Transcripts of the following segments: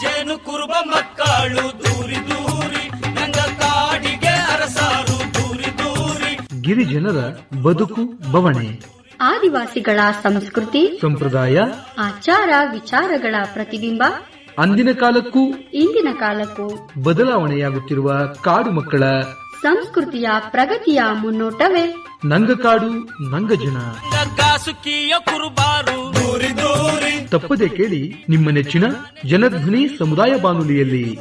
ಜೇನು ಕುರುಬ ಮಕ್ಕಳು ದೂರಿ ದೂರಿ ನಂಗ ಕಾಡಿಗೆ ಅರಸಾರು ದೂರಿ ದೂರಿ. ಗಿರಿಜನರ ಬದುಕು ಬವಣೆ. ಆದಿವಾಸಿಗಳ ಸಂಸ್ಕೃತಿ ಸಂಪ್ರದಾಯ ಆಚಾರ ವಿಚಾರಗಳ ಪ್ರತಿಬಿಂಬ ಅಂದಿನ ಕಾಲಕ್ಕೂ ಇಂದಿನ ಕಾಲಕ್ಕೂ ಬದಲಾವಣೆಯಾಗುತ್ತಿರುವ ಕಾಡು ಮಕ್ಕಳ ಸಂಸ್ಕೃತಿಯ ಪ್ರಗತಿಯ ಮುನ್ನೋಟವೇ. ನಂಗಕಾಡು ನಂಗಜನ ಕಾಸುಕಿಯ ಕುರುಬಾರು ತಪ್ಪದೆ ಕೇಳಿ ನಿಮ್ಮ ನೆಚ್ಚಿನ ಜನಧ್ವನಿ ಸಮುದಾಯ ಬಾನುಲಿಯಲ್ಲಿ.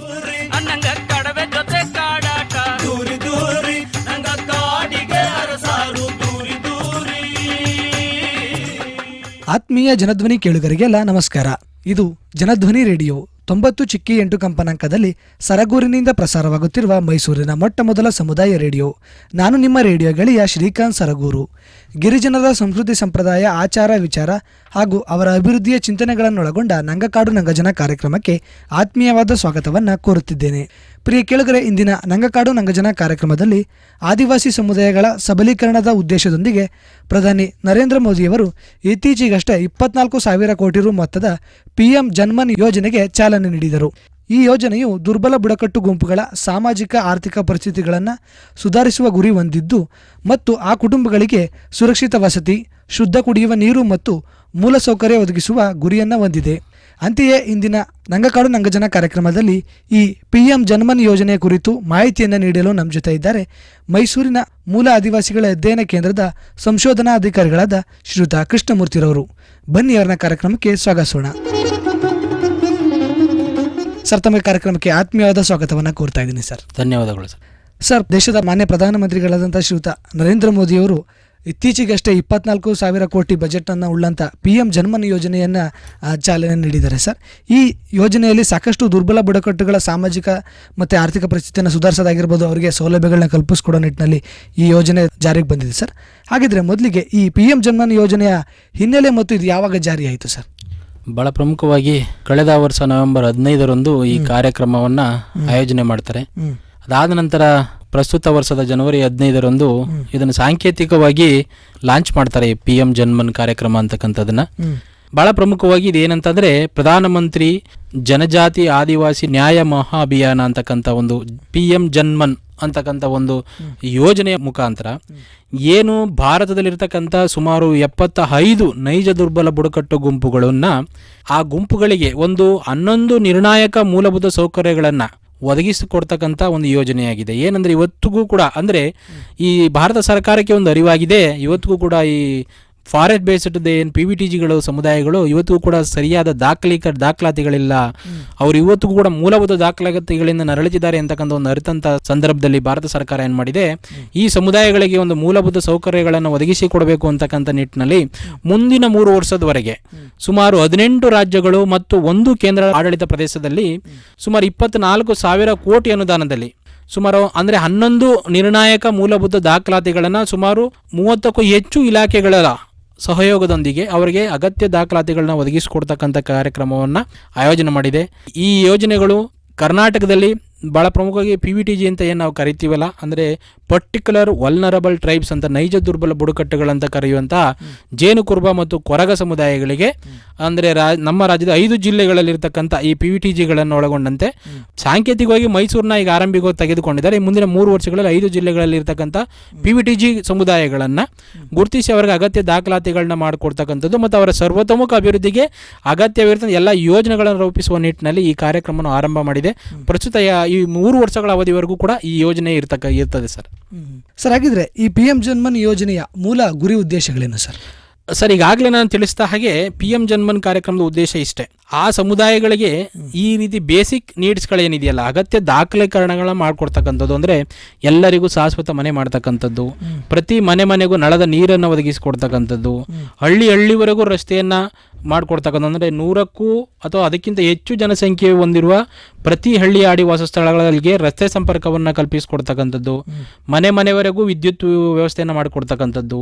ಅನ್ನಂಗ ಕಡವೆ ಜೊತೆ ಕಾಡಾಟ ದೂರಿ ದೂರಿ ನಂಗ ಕಾಡಿಗೆ ಅರಸಾರು ದೂರಿ ದೂರಿ ಆತ್ಮೀಯ ಜನಧ್ವನಿ ಕೇಳುಗರಿಗೆಲ್ಲ ನಮಸ್ಕಾರ. ಇದು ಜನಧ್ವನಿ ರೇಡಿಯೋ. ತೊಂಬತ್ತು ಚಿಕ್ಕಿ ಎಂಟು ಕಂಪನಾಂಕದಲ್ಲಿ ಸರಗೂರಿನಿಂದ ಪ್ರಸಾರವಾಗುತ್ತಿರುವ ಮೈಸೂರಿನ ಮೊಟ್ಟ ಮೊದಲ ಸಮುದಾಯ ರೇಡಿಯೋ. ನಾನು ನಿಮ್ಮ ರೇಡಿಯೋ ಗೆಳೆಯ ಶ್ರೀಕಾಂತ್ ಸರಗೂರು. ಗಿರಿಜನರ ಸಂಸ್ಕೃತಿ ಸಂಪ್ರದಾಯ ಆಚಾರ ವಿಚಾರ ಹಾಗೂ ಅವರ ಅಭಿವೃದ್ಧಿಯ ಚಿಂತನೆಗಳನ್ನೊಳಗೊಂಡ ನಂಗಕಾಡು ನಂಗಜನ ಕಾರ್ಯಕ್ರಮಕ್ಕೆ ಆತ್ಮೀಯವಾದ ಸ್ವಾಗತವನ್ನು ಕೋರುತ್ತಿದ್ದೇನೆ. ಪ್ರಿಯ ಕೇಳುಗರೆ, ಇಂದಿನ ನಂಗಕಾಡು ನಂಗಜನ ಕಾರ್ಯಕ್ರಮದಲ್ಲಿ ಆದಿವಾಸಿ ಸಮುದಾಯಗಳ ಸಬಲೀಕರಣದ ಉದ್ದೇಶದೊಂದಿಗೆ ಪ್ರಧಾನಿ ನರೇಂದ್ರ ಮೋದಿಯವರು ಇತ್ತೀಚೆಗಷ್ಟೇ ಇಪ್ಪತ್ನಾಲ್ಕು ಸಾವಿರ ಕೋಟಿ ರು ಮೊತ್ತದ ಪಿಎಂ ಜನ್ಮನ್ ಯೋಜನೆಗೆ ಚಾಲನೆ ನೀಡಿದರು. ಈ ಯೋಜನೆಯು ದುರ್ಬಲ ಬುಡಕಟ್ಟು ಗುಂಪುಗಳ ಸಾಮಾಜಿಕ, ಆರ್ಥಿಕ ಪರಿಸ್ಥಿತಿಗಳನ್ನು ಸುಧಾರಿಸುವ ಗುರಿ ಹೊಂದಿದ್ದು ಮತ್ತು ಆ ಕುಟುಂಬಗಳಿಗೆ ಸುರಕ್ಷಿತ ವಸತಿ, ಶುದ್ಧ ಕುಡಿಯುವ ನೀರು ಮತ್ತು ಮೂಲಸೌಕರ್ಯ ಒದಗಿಸುವ ಗುರಿಯನ್ನು ಹೊಂದಿದೆ. ಅಂತೆಯೇ ಇಂದಿನ ನಂಗಕಾಡು ನಂಗಜನ ಕಾರ್ಯಕ್ರಮದಲ್ಲಿ ಈ ಪಿಎಂ ಜನ್ಮನ್ ಯೋಜನೆ ಕುರಿತು ಮಾಹಿತಿಯನ್ನು ನೀಡಲು ನಮ್ಮ ಜೊತೆ ಇದ್ದಾರೆ ಮೈಸೂರಿನ ಮೂಲ ಆದಿವಾಸಿಗಳ ಅಧ್ಯಯನ ಕೇಂದ್ರದ ಸಂಶೋಧನಾ ಅಧಿಕಾರಿಗಳಾದ ಶ್ರೀಯುತ ಕೃಷ್ಣಮೂರ್ತಿರವರು ಬನ್ನಿ ಅವರ ಕಾರ್ಯಕ್ರಮಕ್ಕೆ ಸ್ವಾಗತಿಸೋಣ. ಸರ್ ತಮ್ಮ ಕಾರ್ಯಕ್ರಮಕ್ಕೆ ಆತ್ಮೀಯವಾದ ಸ್ವಾಗತವನ್ನು ಕೋರ್ತಾ ಇದ್ದೀನಿ ಸರ್. ಧನ್ಯವಾದಗಳು ಸರ್. ಸರ್ ದೇಶದ ಮಾನ್ಯ ಪ್ರಧಾನಮಂತ್ರಿಗಳಾದಂಥ ಶ್ರೀಯುತ ನರೇಂದ್ರ ಮೋದಿಯವರು ಇತ್ತೀಚೆಗಷ್ಟೇ ಇಪ್ಪತ್ನಾಲ್ಕು ಸಾವಿರ ಕೋಟಿ ಬಜೆಟನ್ನು ಉಳ್ಳಂಥ ಪಿ ಎಂ ಜನ್ಮನ್ ಯೋಜನೆಯನ್ನು ಚಾಲನೆ ನೀಡಿದ್ದಾರೆ ಸರ್. ಈ ಯೋಜನೆಯಲ್ಲಿ ಸಾಕಷ್ಟು ದುರ್ಬಲ ಬುಡಕಟ್ಟುಗಳ ಸಾಮಾಜಿಕ ಮತ್ತು ಆರ್ಥಿಕ ಪರಿಸ್ಥಿತಿಯನ್ನು ಸುಧಾರಿಸೋದಾಗಿರ್ಬೋದು ಅವರಿಗೆ ಸೌಲಭ್ಯಗಳನ್ನ ಕಲ್ಪಿಸ್ಕೊಡೋ ನಿಟ್ಟಿನಲ್ಲಿ ಈ ಯೋಜನೆ ಜಾರಿಗೆ ಬಂದಿದೆ ಸರ್. ಹಾಗಿದ್ರೆ ಮೊದಲಿಗೆ ಈ ಪಿ ಎಂ ಜನ್ಮನ್ ಯೋಜನೆಯ ಹಿನ್ನೆಲೆ ಮತ್ತು ಇದು ಯಾವಾಗ ಜಾರಿಯಾಯಿತು ಸರ್? ಬಹಳ ಪ್ರಮುಖವಾಗಿ ಕಳೆದ ವರ್ಷ ನವೆಂಬರ್ ಹದಿನೈದರಂದು ಈ ಕಾರ್ಯಕ್ರಮವನ್ನು ಆಯೋಜನೆ ಮಾಡ್ತಾರೆ. ಅದಾದ ನಂತರ ಪ್ರಸ್ತುತ ವರ್ಷದ ಜನವರಿ ಹದಿನೈದರಂದು ಇದನ್ನು ಸಾಂಕೇತಿಕವಾಗಿ ಲಾಂಚ್ ಮಾಡ್ತಾರೆ ಪಿ ಎಂ ಜನ್ಮನ್ ಕಾರ್ಯಕ್ರಮ ಅಂತಕ್ಕಂಥದ್ದನ್ನ. ಬಹಳ ಪ್ರಮುಖವಾಗಿ ಇದೇನಂತಂದ್ರೆ ಪ್ರಧಾನಮಂತ್ರಿ ಜನಜಾತಿ ಆದಿವಾಸಿ ನ್ಯಾಯ ಮಹಾ ಅಭಿಯಾನ ಅಂತಕ್ಕಂಥ ಒಂದು ಪಿ ಎಂ ಜನ್ಮನ್ ಅಂತಕ್ಕಂಥ ಒಂದು ಯೋಜನೆಯ ಮುಖಾಂತರ ಏನು ಭಾರತದಲ್ಲಿರ್ತಕ್ಕಂಥ ಸುಮಾರು ಎಪ್ಪತ್ತ ಐದು ನೈಜ ದುರ್ಬಲ ಬುಡಕಟ್ಟು ಗುಂಪುಗಳನ್ನು ಆ ಗುಂಪುಗಳಿಗೆ ಒಂದು ಹನ್ನೊಂದು ನಿರ್ಣಾಯಕ ಮೂಲಭೂತ ಸೌಕರ್ಯಗಳನ್ನು ಒದಗಿಸಿಕೊಡ್ತಕ್ಕಂಥ ಒಂದು ಯೋಜನೆಯಾಗಿದೆ. ಏನಂದರೆ ಇವತ್ತಿಗೂ ಕೂಡ, ಅಂದರೆ ಈ ಭಾರತ ಸರ್ಕಾರಕ್ಕೆ ಒಂದು ಅರಿವಾಗಿದೆ. ಇವತ್ತಿಗೂ ಕೂಡ ಈ ಫಾರೆಸ್ಟ್ ಬೇಸ್ಡ್ ಏನು ಪಿ ವಿ ಟಿ ಜಿಗಳು ಸಮುದಾಯಗಳು ಇವತ್ತಿಗೂ ಕೂಡ ಸರಿಯಾದ ದಾಖಲೀಕ ದಾಖಲಾತಿಗಳಿಲ್ಲ. ಅವರು ಇವತ್ತಿಗೂ ಕೂಡ ಮೂಲಭೂತ ದಾಖಲಾತಿಗಳಿಂದ ನರಳುತ್ತಿದ್ದಾರೆ ಅಂತಕ್ಕಂಥ ಒಂದು ಅರಿತಂತ ಸಂದರ್ಭದಲ್ಲಿ ಭಾರತ ಸರ್ಕಾರ ಏನು ಮಾಡಿದೆ ಈ ಸಮುದಾಯಗಳಿಗೆ ಒಂದು ಮೂಲಭೂತ ಸೌಕರ್ಯಗಳನ್ನು ಒದಗಿಸಿ ಕೊಡಬೇಕು ಅಂತಕ್ಕಂಥ ನಿಟ್ಟಿನಲ್ಲಿ ಮುಂದಿನ ಮೂರು ವರ್ಷದವರೆಗೆ ಸುಮಾರು ಹದಿನೆಂಟು ರಾಜ್ಯಗಳು ಮತ್ತು ಒಂದು ಕೇಂದ್ರ ಆಡಳಿತ ಪ್ರದೇಶದಲ್ಲಿ ಸುಮಾರು ಇಪ್ಪತ್ನಾಲ್ಕು ಸಾವಿರ ಕೋಟಿ ಅನುದಾನದಲ್ಲಿ ಸುಮಾರು ಅಂದರೆ ಹನ್ನೊಂದು ನಿರ್ಣಾಯಕ ಮೂಲಭೂತ ದಾಖಲಾತಿಗಳನ್ನು ಸುಮಾರು ಮೂವತ್ತಕ್ಕೂ ಹೆಚ್ಚು ಇಲಾಖೆಗಳ ಸಹಯೋಗದೊಂದಿಗೆ ಅವರಿಗೆ ಅಗತ್ಯ ದಾಖಲಾತಿಗಳನ್ನ ಒದಗಿಸಿಕೊಡ್ತಕ್ಕಂಥ ಕಾರ್ಯಕ್ರಮವನ್ನು ಆಯೋಜನೆ ಮಾಡಿದೆ. ಈ ಯೋಜನೆಗಳು ಕರ್ನಾಟಕದಲ್ಲಿ ಭಾಳ ಪ್ರಮುಖವಾಗಿ ಪಿ ವಿ ಟಿ ಜಿ ಅಂತ ಏನು ನಾವು ಕರಿತೀವಲ್ಲ, ಅಂದರೆ ಪರ್ಟಿಕ್ಯುಲರ್ ವಲ್ನರಬಲ್ ಟ್ರೈಬ್ಸ್ ಅಂತ, ನೈಜ ದುರ್ಬಲ ಬುಡಕಟ್ಟುಗಳಂತ ಕರೆಯುವಂಥ ಜೇನು ಕುರ್ಬ ಮತ್ತು ಕೊರಗ ಸಮುದಾಯಗಳಿಗೆ, ಅಂದರೆ ರಾ, ನಮ್ಮ ರಾಜ್ಯದ ಐದು ಜಿಲ್ಲೆಗಳಲ್ಲಿರ್ತಕ್ಕಂಥ ಈ ಪಿ ವಿ ಟಿ ಜಿಗಳನ್ನು ಒಳಗೊಂಡಂತೆ ಸಾಂಕೇತಿಕವಾಗಿ ಮೈಸೂರನ್ನ ಈಗ ಆರಂಭಿಕ ತೆಗೆದುಕೊಂಡಿದ್ದಾರೆ. ಈ ಮುಂದಿನ ಮೂರು ವರ್ಷಗಳಲ್ಲಿ ಐದು ಜಿಲ್ಲೆಗಳಲ್ಲಿ ಇರ್ತಕ್ಕಂಥ ಪಿ ವಿ ಟಿ ಜಿ ಸಮುದಾಯಗಳನ್ನು ಗುರುತಿಸಿ ಅವರಿಗೆ ಅಗತ್ಯ ದಾಖಲಾತಿಗಳನ್ನ ಮಾಡಿಕೊಡ್ತಕ್ಕಂಥದ್ದು ಮತ್ತು ಅವರ ಸರ್ವತೋಮುಖ ಅಭಿವೃದ್ಧಿಗೆ ಅಗತ್ಯವಿರುತ್ತೆ ಎಲ್ಲ ಯೋಜನೆಗಳನ್ನು ರೂಪಿಸುವ ನಿಟ್ಟಿನಲ್ಲಿ ಈ ಕಾರ್ಯಕ್ರಮವನ್ನು ಆರಂಭ ಮಾಡಿದೆ. ಪ್ರಸ್ತುತ ಈ ಮೂರು ವರ್ಷಗಳ ಅವಧಿವರೆಗೂ ಕೂಡ ಈ ಯೋಜನೆ ಇರ್ತಕ್ಕ ಇರ್ತದೆ ಸರ್. ಸರ್ ಹಾಗಿದ್ರೆ ಈ ಪಿ ಎಂ ಜನ್ಮನ್ ಯೋಜನೆಯ ಮೂಲ ಗುರಿ ಉದ್ದೇಶಗಳೇನು ಸರ್? ಸರ್ ಈಗಾಗಲೇ ನಾನು ತಿಳಿಸಿದ ಹಾಗೆ ಪಿ ಎಂ ಜನ್ಮನ್ ಕಾರ್ಯಕ್ರಮದ ಉದ್ದೇಶ ಇಷ್ಟೇ. ಆ ಸಮುದಾಯಗಳಿಗೆ ಈ ರೀತಿ ಬೇಸಿಕ್ ನೀಡ್ಸ್ಗಳೇನಿದೆಯಲ್ಲ ಅಗತ್ಯ ದಾಖಲೀಕರಣಗಳ ಮಾಡ್ಕೊಡ್ತಕ್ಕಂಥದ್ದು ಅಂದರೆ ಎಲ್ಲರಿಗೂ ಶಾಶ್ವತ ಮನೆ ಮಾಡ್ತಕ್ಕಂಥದ್ದು ಪ್ರತಿ ಮನೆ ಮನೆಗೂ ನಳದ ನೀರನ್ನು ಒದಗಿಸಿಕೊಡ್ತಕ್ಕಂಥದ್ದು ಹಳ್ಳಿ ಹಳ್ಳಿವರೆಗೂ ರಸ್ತೆಯನ್ನು ಮಾಡಿಕೊಡ್ತಕ್ಕಂಥ ಅಂದರೆ ನೂರಕ್ಕೂ ಅಥವಾ ಅದಕ್ಕಿಂತ ಹೆಚ್ಚು ಜನಸಂಖ್ಯೆ ಹೊಂದಿರುವ ಪ್ರತಿ ಹಳ್ಳಿ ಆಡಿ ವಾಸಸ್ಥಳಗಳಿಗೆ ರಸ್ತೆ ಸಂಪರ್ಕವನ್ನು ಕಲ್ಪಿಸಿಕೊಡ್ತಕ್ಕಂಥದ್ದು ಮನೆ ಮನೆವರೆಗೂ ವಿದ್ಯುತ್ ವ್ಯವಸ್ಥೆಯನ್ನು ಮಾಡಿಕೊಡ್ತಕ್ಕಂಥದ್ದು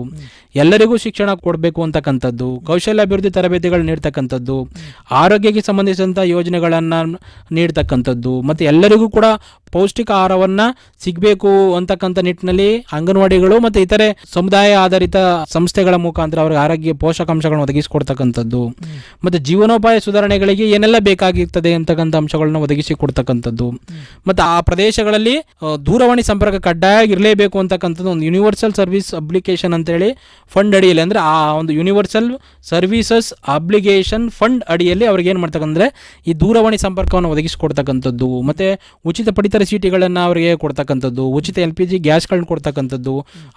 ಎಲ್ಲರಿಗೂ ಶಿಕ್ಷಣ ಕೊಡಬೇಕು ಅಂತಕ್ಕಂಥದ್ದು ಕೌಶಲ್ಯ ಅಭಿವೃದ್ಧಿ ತರಬೇತಿಗಳು ನೀಡ್ತಕ್ಕಂಥದ್ದು ಆರೋಗ್ಯ ಆರೋಗ್ಯಕ್ಕೆ ಸಂಬಂಧಿಸಿದಂಥ ಯೋಜನೆಗಳನ್ನು ನೀಡ್ತಕ್ಕಂಥದ್ದು. ಮತ್ತು ಎಲ್ಲರಿಗೂ ಕೂಡ ಪೌಷ್ಟಿಕ ಆಹಾರವನ್ನು ಸಿಗಬೇಕು ಅಂತಕ್ಕಂಥ ನಿಟ್ಟಿನಲ್ಲಿ ಅಂಗನವಾಡಿಗಳು ಮತ್ತು ಇತರೆ ಸಮುದಾಯ ಆಧಾರಿತ ಸಂಸ್ಥೆಗಳ ಮುಖಾಂತರ ಅವ್ರಿಗೆ ಆರೋಗ್ಯ ಪೋಷಕಾಂಶಗಳನ್ನು ಒದಗಿಸಿಕೊಡ್ತಕ್ಕಂಥದ್ದು. ಮತ್ತು ಜೀವನೋಪಾಯ ಸುಧಾರಣೆಗಳಿಗೆ ಏನೆಲ್ಲ ಬೇಕಾಗಿರ್ತದೆ ಅಂತಕ್ಕಂಥ ಅಂಶಗಳನ್ನು ಒದಗಿಸಿ ಕೊಡ್ತಕ್ಕಂಥದ್ದು ಮತ್ತು ಆ ಪ್ರದೇಶಗಳಲ್ಲಿ ದೂರವಾಣಿ ಸಂಪರ್ಕ ಕಡ್ಡಾಯ ಇರಲೇಬೇಕು ಅಂತಕ್ಕಂಥದ್ದು ಒಂದು ಯೂನಿವರ್ಸಲ್ ಸರ್ವಿಸ್ ಅಪ್ಲಿಕೇಶನ್ ಅಂತೇಳಿ ಫಂಡ್ ಅಡಿಯಲ್ಲಿ. ಅಂದರೆ ಆ ಒಂದು ಯೂನಿವರ್ಸಲ್ ಸರ್ವಿಸಸ್ ಅಬ್ಲಿಗೇಷನ್ ಫಂಡ್ ಅಡಿಯಲ್ಲಿ ಅವ್ರಿಗೆ ಏನು ಮಾಡ್ತಕ್ಕಂದ್ರೆ ಈ ದೂರವಾಣಿ ಸಂಪರ್ಕವನ್ನು ಒದಗಿಸಿಕೊಡ್ತಕ್ಕಂಥದ್ದು, ಮತ್ತು ಉಚಿತ ಪಡಿತರ ಚೀಟಿಗಳನ್ನು ಅವರಿಗೆ ಕೊಡ್ತಕ್ಕಂಥದ್ದು, ಉಚಿತ ಎಲ್ ಪಿ ಜಿ ಗ್ಯಾಸ್ಗಳನ್ನ ಕೊಡ್ತಕ್ಕಂಥದ್ದು,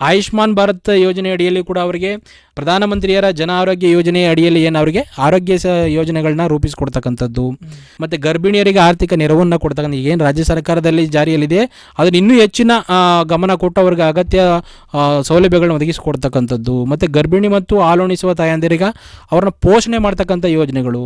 ಆಯುಷ್ಮಾನ್ ಭಾರತ್ ಯೋಜನೆ ಅಡಿಯಲ್ಲಿ ಕೂಡ ಅವರಿಗೆ ಪ್ರಧಾನಮಂತ್ರಿಯರ ಜನ ಆರೋಗ್ಯ ಯೋಜನೆ ಅಡಿಯಲ್ಲಿ ಏನು ಅವರಿಗೆ ಆರೋಗ್ಯ ಸ ಯೋಜನೆಗಳನ್ನ ರೂಪಿಸಿಕೊಡ್ತಕ್ಕಂಥದ್ದು. ಮತ್ತು ಗರ್ಭಿಣಿಯರಿಗೆ ಆರ್ಥಿಕ ನೆರವನ್ನು ಕೊಡ್ತಕ್ಕಂಥ ಏನು ರಾಜ್ಯ ಸರ್ಕಾರದಲ್ಲಿ ಜಾರಿಯಲ್ಲಿದೆ, ಅದನ್ನ ಇನ್ನೂ ಹೆಚ್ಚಿನ ಗಮನ ಕೊಟ್ಟು ಅವ್ರಿಗೆ ಅಗತ್ಯ ಸೌಲಭ್ಯಗಳನ್ನ ಒದಗಿಸಿಕೊಡ್ತಕ್ಕಂಥದ್ದು. ಮತ್ತು ಗರ್ಭಿಣಿ ಮತ್ತು ಹಾಲುಣಿಸುವ ತಾಯಂದಿರಿಗೆ ಅವ್ರನ್ನ ಪೋಷಣೆ ಮಾಡ್ತಕ್ಕಂಥ ಯೋಜನೆಗಳು.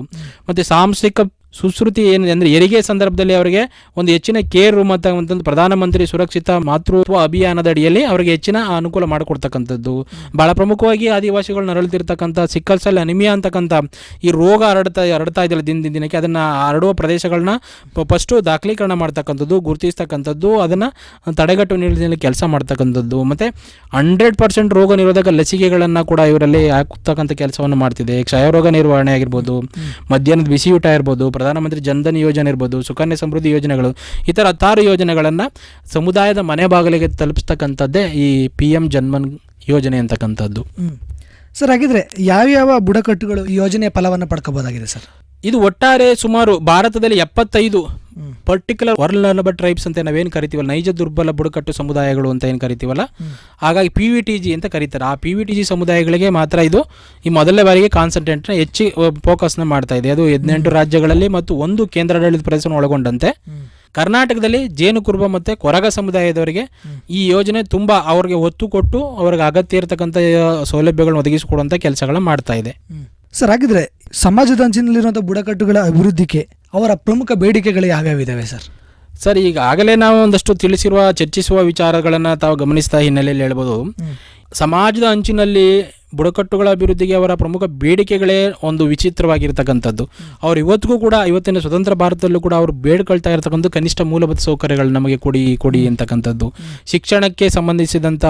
ಮತ್ತು ಸಾಂಸ್ಥಿಕ ಸುಶ್ರುತಿ ಏನಿದೆ ಅಂದರೆ ಹೆರಿಗೆ ಸಂದರ್ಭದಲ್ಲಿ ಅವರಿಗೆ ಒಂದು ಹೆಚ್ಚಿನ ಕೇರ್ ರೂಮ್ ಅಂತ ಪ್ರಧಾನಮಂತ್ರಿ ಸುರಕ್ಷಿತ ಮಾತೃತ್ವ ಅಭಿಯಾನದ ಅಡಿಯಲ್ಲಿ ಅವರಿಗೆ ಹೆಚ್ಚಿನ ಅನುಕೂಲ ಮಾಡಿಕೊಡ್ತಕ್ಕಂಥದ್ದು. ಬಹಳ ಪ್ರಮುಖವಾಗಿ ಆದಿವಾಸಿಗಳು ನರಳುತ್ತಿರ್ತಕ್ಕಂಥ ಸಿಕ್ಕಲ್ಸಲ್ಲಿ ಸೆಲ್ ಅನಿಮಿಯಾ ಅಂತಕ್ಕಂಥ ಈ ರೋಗ ಹರಡ್ತಾ ಹರಡ್ತಾ ಇದೆಯಲ್ಲ ದಿನ ದಿನಕ್ಕೆ ಅದನ್ನು ಹರಡುವ ಪ್ರದೇಶಗಳನ್ನ ಫಸ್ಟು ದಾಖಲೀಕರಣ ಮಾಡ್ತಕ್ಕಂಥದ್ದು ಗುರುತಿಸ್ತಕ್ಕಂಥದ್ದು ಅದನ್ನು ತಡೆಗಟ್ಟುವ ನಿಟ್ಟಿನಲ್ಲಿ ಕೆಲಸ ಮಾಡ್ತಕ್ಕಂಥದ್ದು. ಮತ್ತು ಹಂಡ್ರೆಡ್ ಪರ್ಸೆಂಟ್ ರೋಗ ನಿರೋಧಕ ಲಸಿಕೆಗಳನ್ನು ಕೂಡ ಇವರಲ್ಲಿ ಹಾಕ್ತಕ್ಕಂಥ ಕೆಲಸವನ್ನು ಮಾಡ್ತಿದೆ. ಕ್ಷಯರೋಗ ನಿರ್ವಹಣೆ ಆಗಿರ್ಬೋದು ಮಧ್ಯಾಹ್ನದ ಬಿಸಿಯೂಟ ಇರ್ಬೋದು ಪ್ರಧಾನಮಂತ್ರಿ ಜನ್ಧನ್ ಯೋಜನೆ ಇರ್ಬೋದು ಸುಕನ್ಯಾ ಸಮೃದ್ಧಿ ಯೋಜನೆಗಳು ಈ ಥರ ಹತ್ತಾರು ಯೋಜನೆಗಳನ್ನು ಸಮುದಾಯದ ಮನೆ ಬಾಗಿಲಿಗೆ ತಲುಪಿಸ್ತಕ್ಕಂಥದ್ದೇ ಈ ಪಿ ಎಂ ಜನ್ಮನ್ ಯೋಜನೆ ಅಂತಕ್ಕಂಥದ್ದು. ಸರ್ ಹಾಗಿದ್ರೆ ಯಾವ್ಯಾವ ಬುಡಕಟ್ಟುಗಳು ಯೋಜನೆಯ ಫಲವನ್ನು ಪಡ್ಕೋಬೋದಾಗಿದೆ ಸರ್? ಇದು ಒಟ್ಟಾರೆ ಸುಮಾರು ಭಾರತದಲ್ಲಿ ಎಪ್ಪತ್ತೈದು ಪರ್ಟಿಕ್ಯುಲರ್ ವರ್ಲಬ ಟ್ರೈಬ್ಸ್ ಅಂತ ನಾವೇನು ಕರಿತೀವಲ್ಲ ನೈಜ ದುರ್ಬಲ ಬುಡಕಟ್ಟು ಸಮುದಾಯಗಳು ಅಂತ ಏನು ಕರಿತೀವಲ್ಲ? ಹಾಗಾಗಿ ಪಿ ವಿ ಟಿ ಜಿ ಅಂತ ಕರೀತಾರೆ. ಆ ಪಿ ವಿ ಟಿ ಜಿ ಸಮುದಾಯಗಳಿಗೆ ಮಾತ್ರ ಇದು ಈ ಮೊದಲನೇ ಬಾರಿಗೆ ಕಾನ್ಸಂಟ್ರೇಟ್ನ ಹೆಚ್ಚಿ ಫೋಕಸ್ನ ಮಾಡ್ತಾ ಇದೆ. ಅದು ಹದಿನೆಂಟು ರಾಜ್ಯಗಳಲ್ಲಿ ಮತ್ತು ಒಂದು ಕೇಂದ್ರಾಡಳಿತ ಪ್ರದೇಶವನ್ನು ಒಳಗೊಂಡಂತೆ. ಕರ್ನಾಟಕದಲ್ಲಿ ಜೇನು ಕುರುಬ ಮತ್ತು ಕೊರಗ ಸಮುದಾಯದವರಿಗೆ ಈ ಯೋಜನೆ ತುಂಬ ಅವ್ರಿಗೆ ಒತ್ತು ಕೊಟ್ಟು ಅವ್ರಿಗೆ ಅಗತ್ಯ ಇರತಕ್ಕಂಥ ಸೌಲಭ್ಯಗಳನ್ನು ಒದಗಿಸಿಕೊಡುವಂಥ ಕೆಲಸಗಳನ್ನ ಮಾಡ್ತಾ ಇದೆ. ಸರ್ ಹಾಗಿದ್ರೆ ಸಮಾಜದ ಅಂಚಿನಲ್ಲಿರುವಂಥ ಬುಡಕಟ್ಟುಗಳ ಅಭಿವೃದ್ಧಿಗೆ ಅವರ ಪ್ರಮುಖ ಬೇಡಿಕೆಗಳು ಯಾವ್ಯಾವಿದ್ದಾವೆ ಸರ್. ಸರ್ ಈಗ ಆಗಲೇ ನಾವು ಒಂದಷ್ಟು ತಿಳಿಸಿರುವ ಚರ್ಚಿಸುವ ವಿಚಾರಗಳನ್ನು ತಾವು ಗಮನಿಸಿದ ಹಿನ್ನೆಲೆಯಲ್ಲಿ ಹೇಳ್ಬೋದು. ಸಮಾಜದ ಅಂಚಿನಲ್ಲಿ ಬುಡಕಟ್ಟುಗಳ ಅಭಿವೃದ್ಧಿಗೆ ಅವರ ಪ್ರಮುಖ ಬೇಡಿಕೆಗಳೇ ಒಂದು ವಿಚಿತ್ರವಾಗಿರ್ತಕ್ಕಂಥದ್ದು. ಅವ್ರು ಇವತ್ತಿಗೂ ಕೂಡ, ಇವತ್ತಿನ ಸ್ವತಂತ್ರ ಭಾರತದಲ್ಲೂ ಕೂಡ ಅವರು ಬೇಡ್ಕೊಳ್ತಾ ಇರತಕ್ಕಂಥ ಕನಿಷ್ಠ ಮೂಲಭೂತ ಸೌಕರ್ಯಗಳು ನಮಗೆ ಕೊಡಿ ಕೊಡಿ ಅಂತಕ್ಕಂಥದ್ದು. ಶಿಕ್ಷಣಕ್ಕೆ ಸಂಬಂಧಿಸಿದಂಥ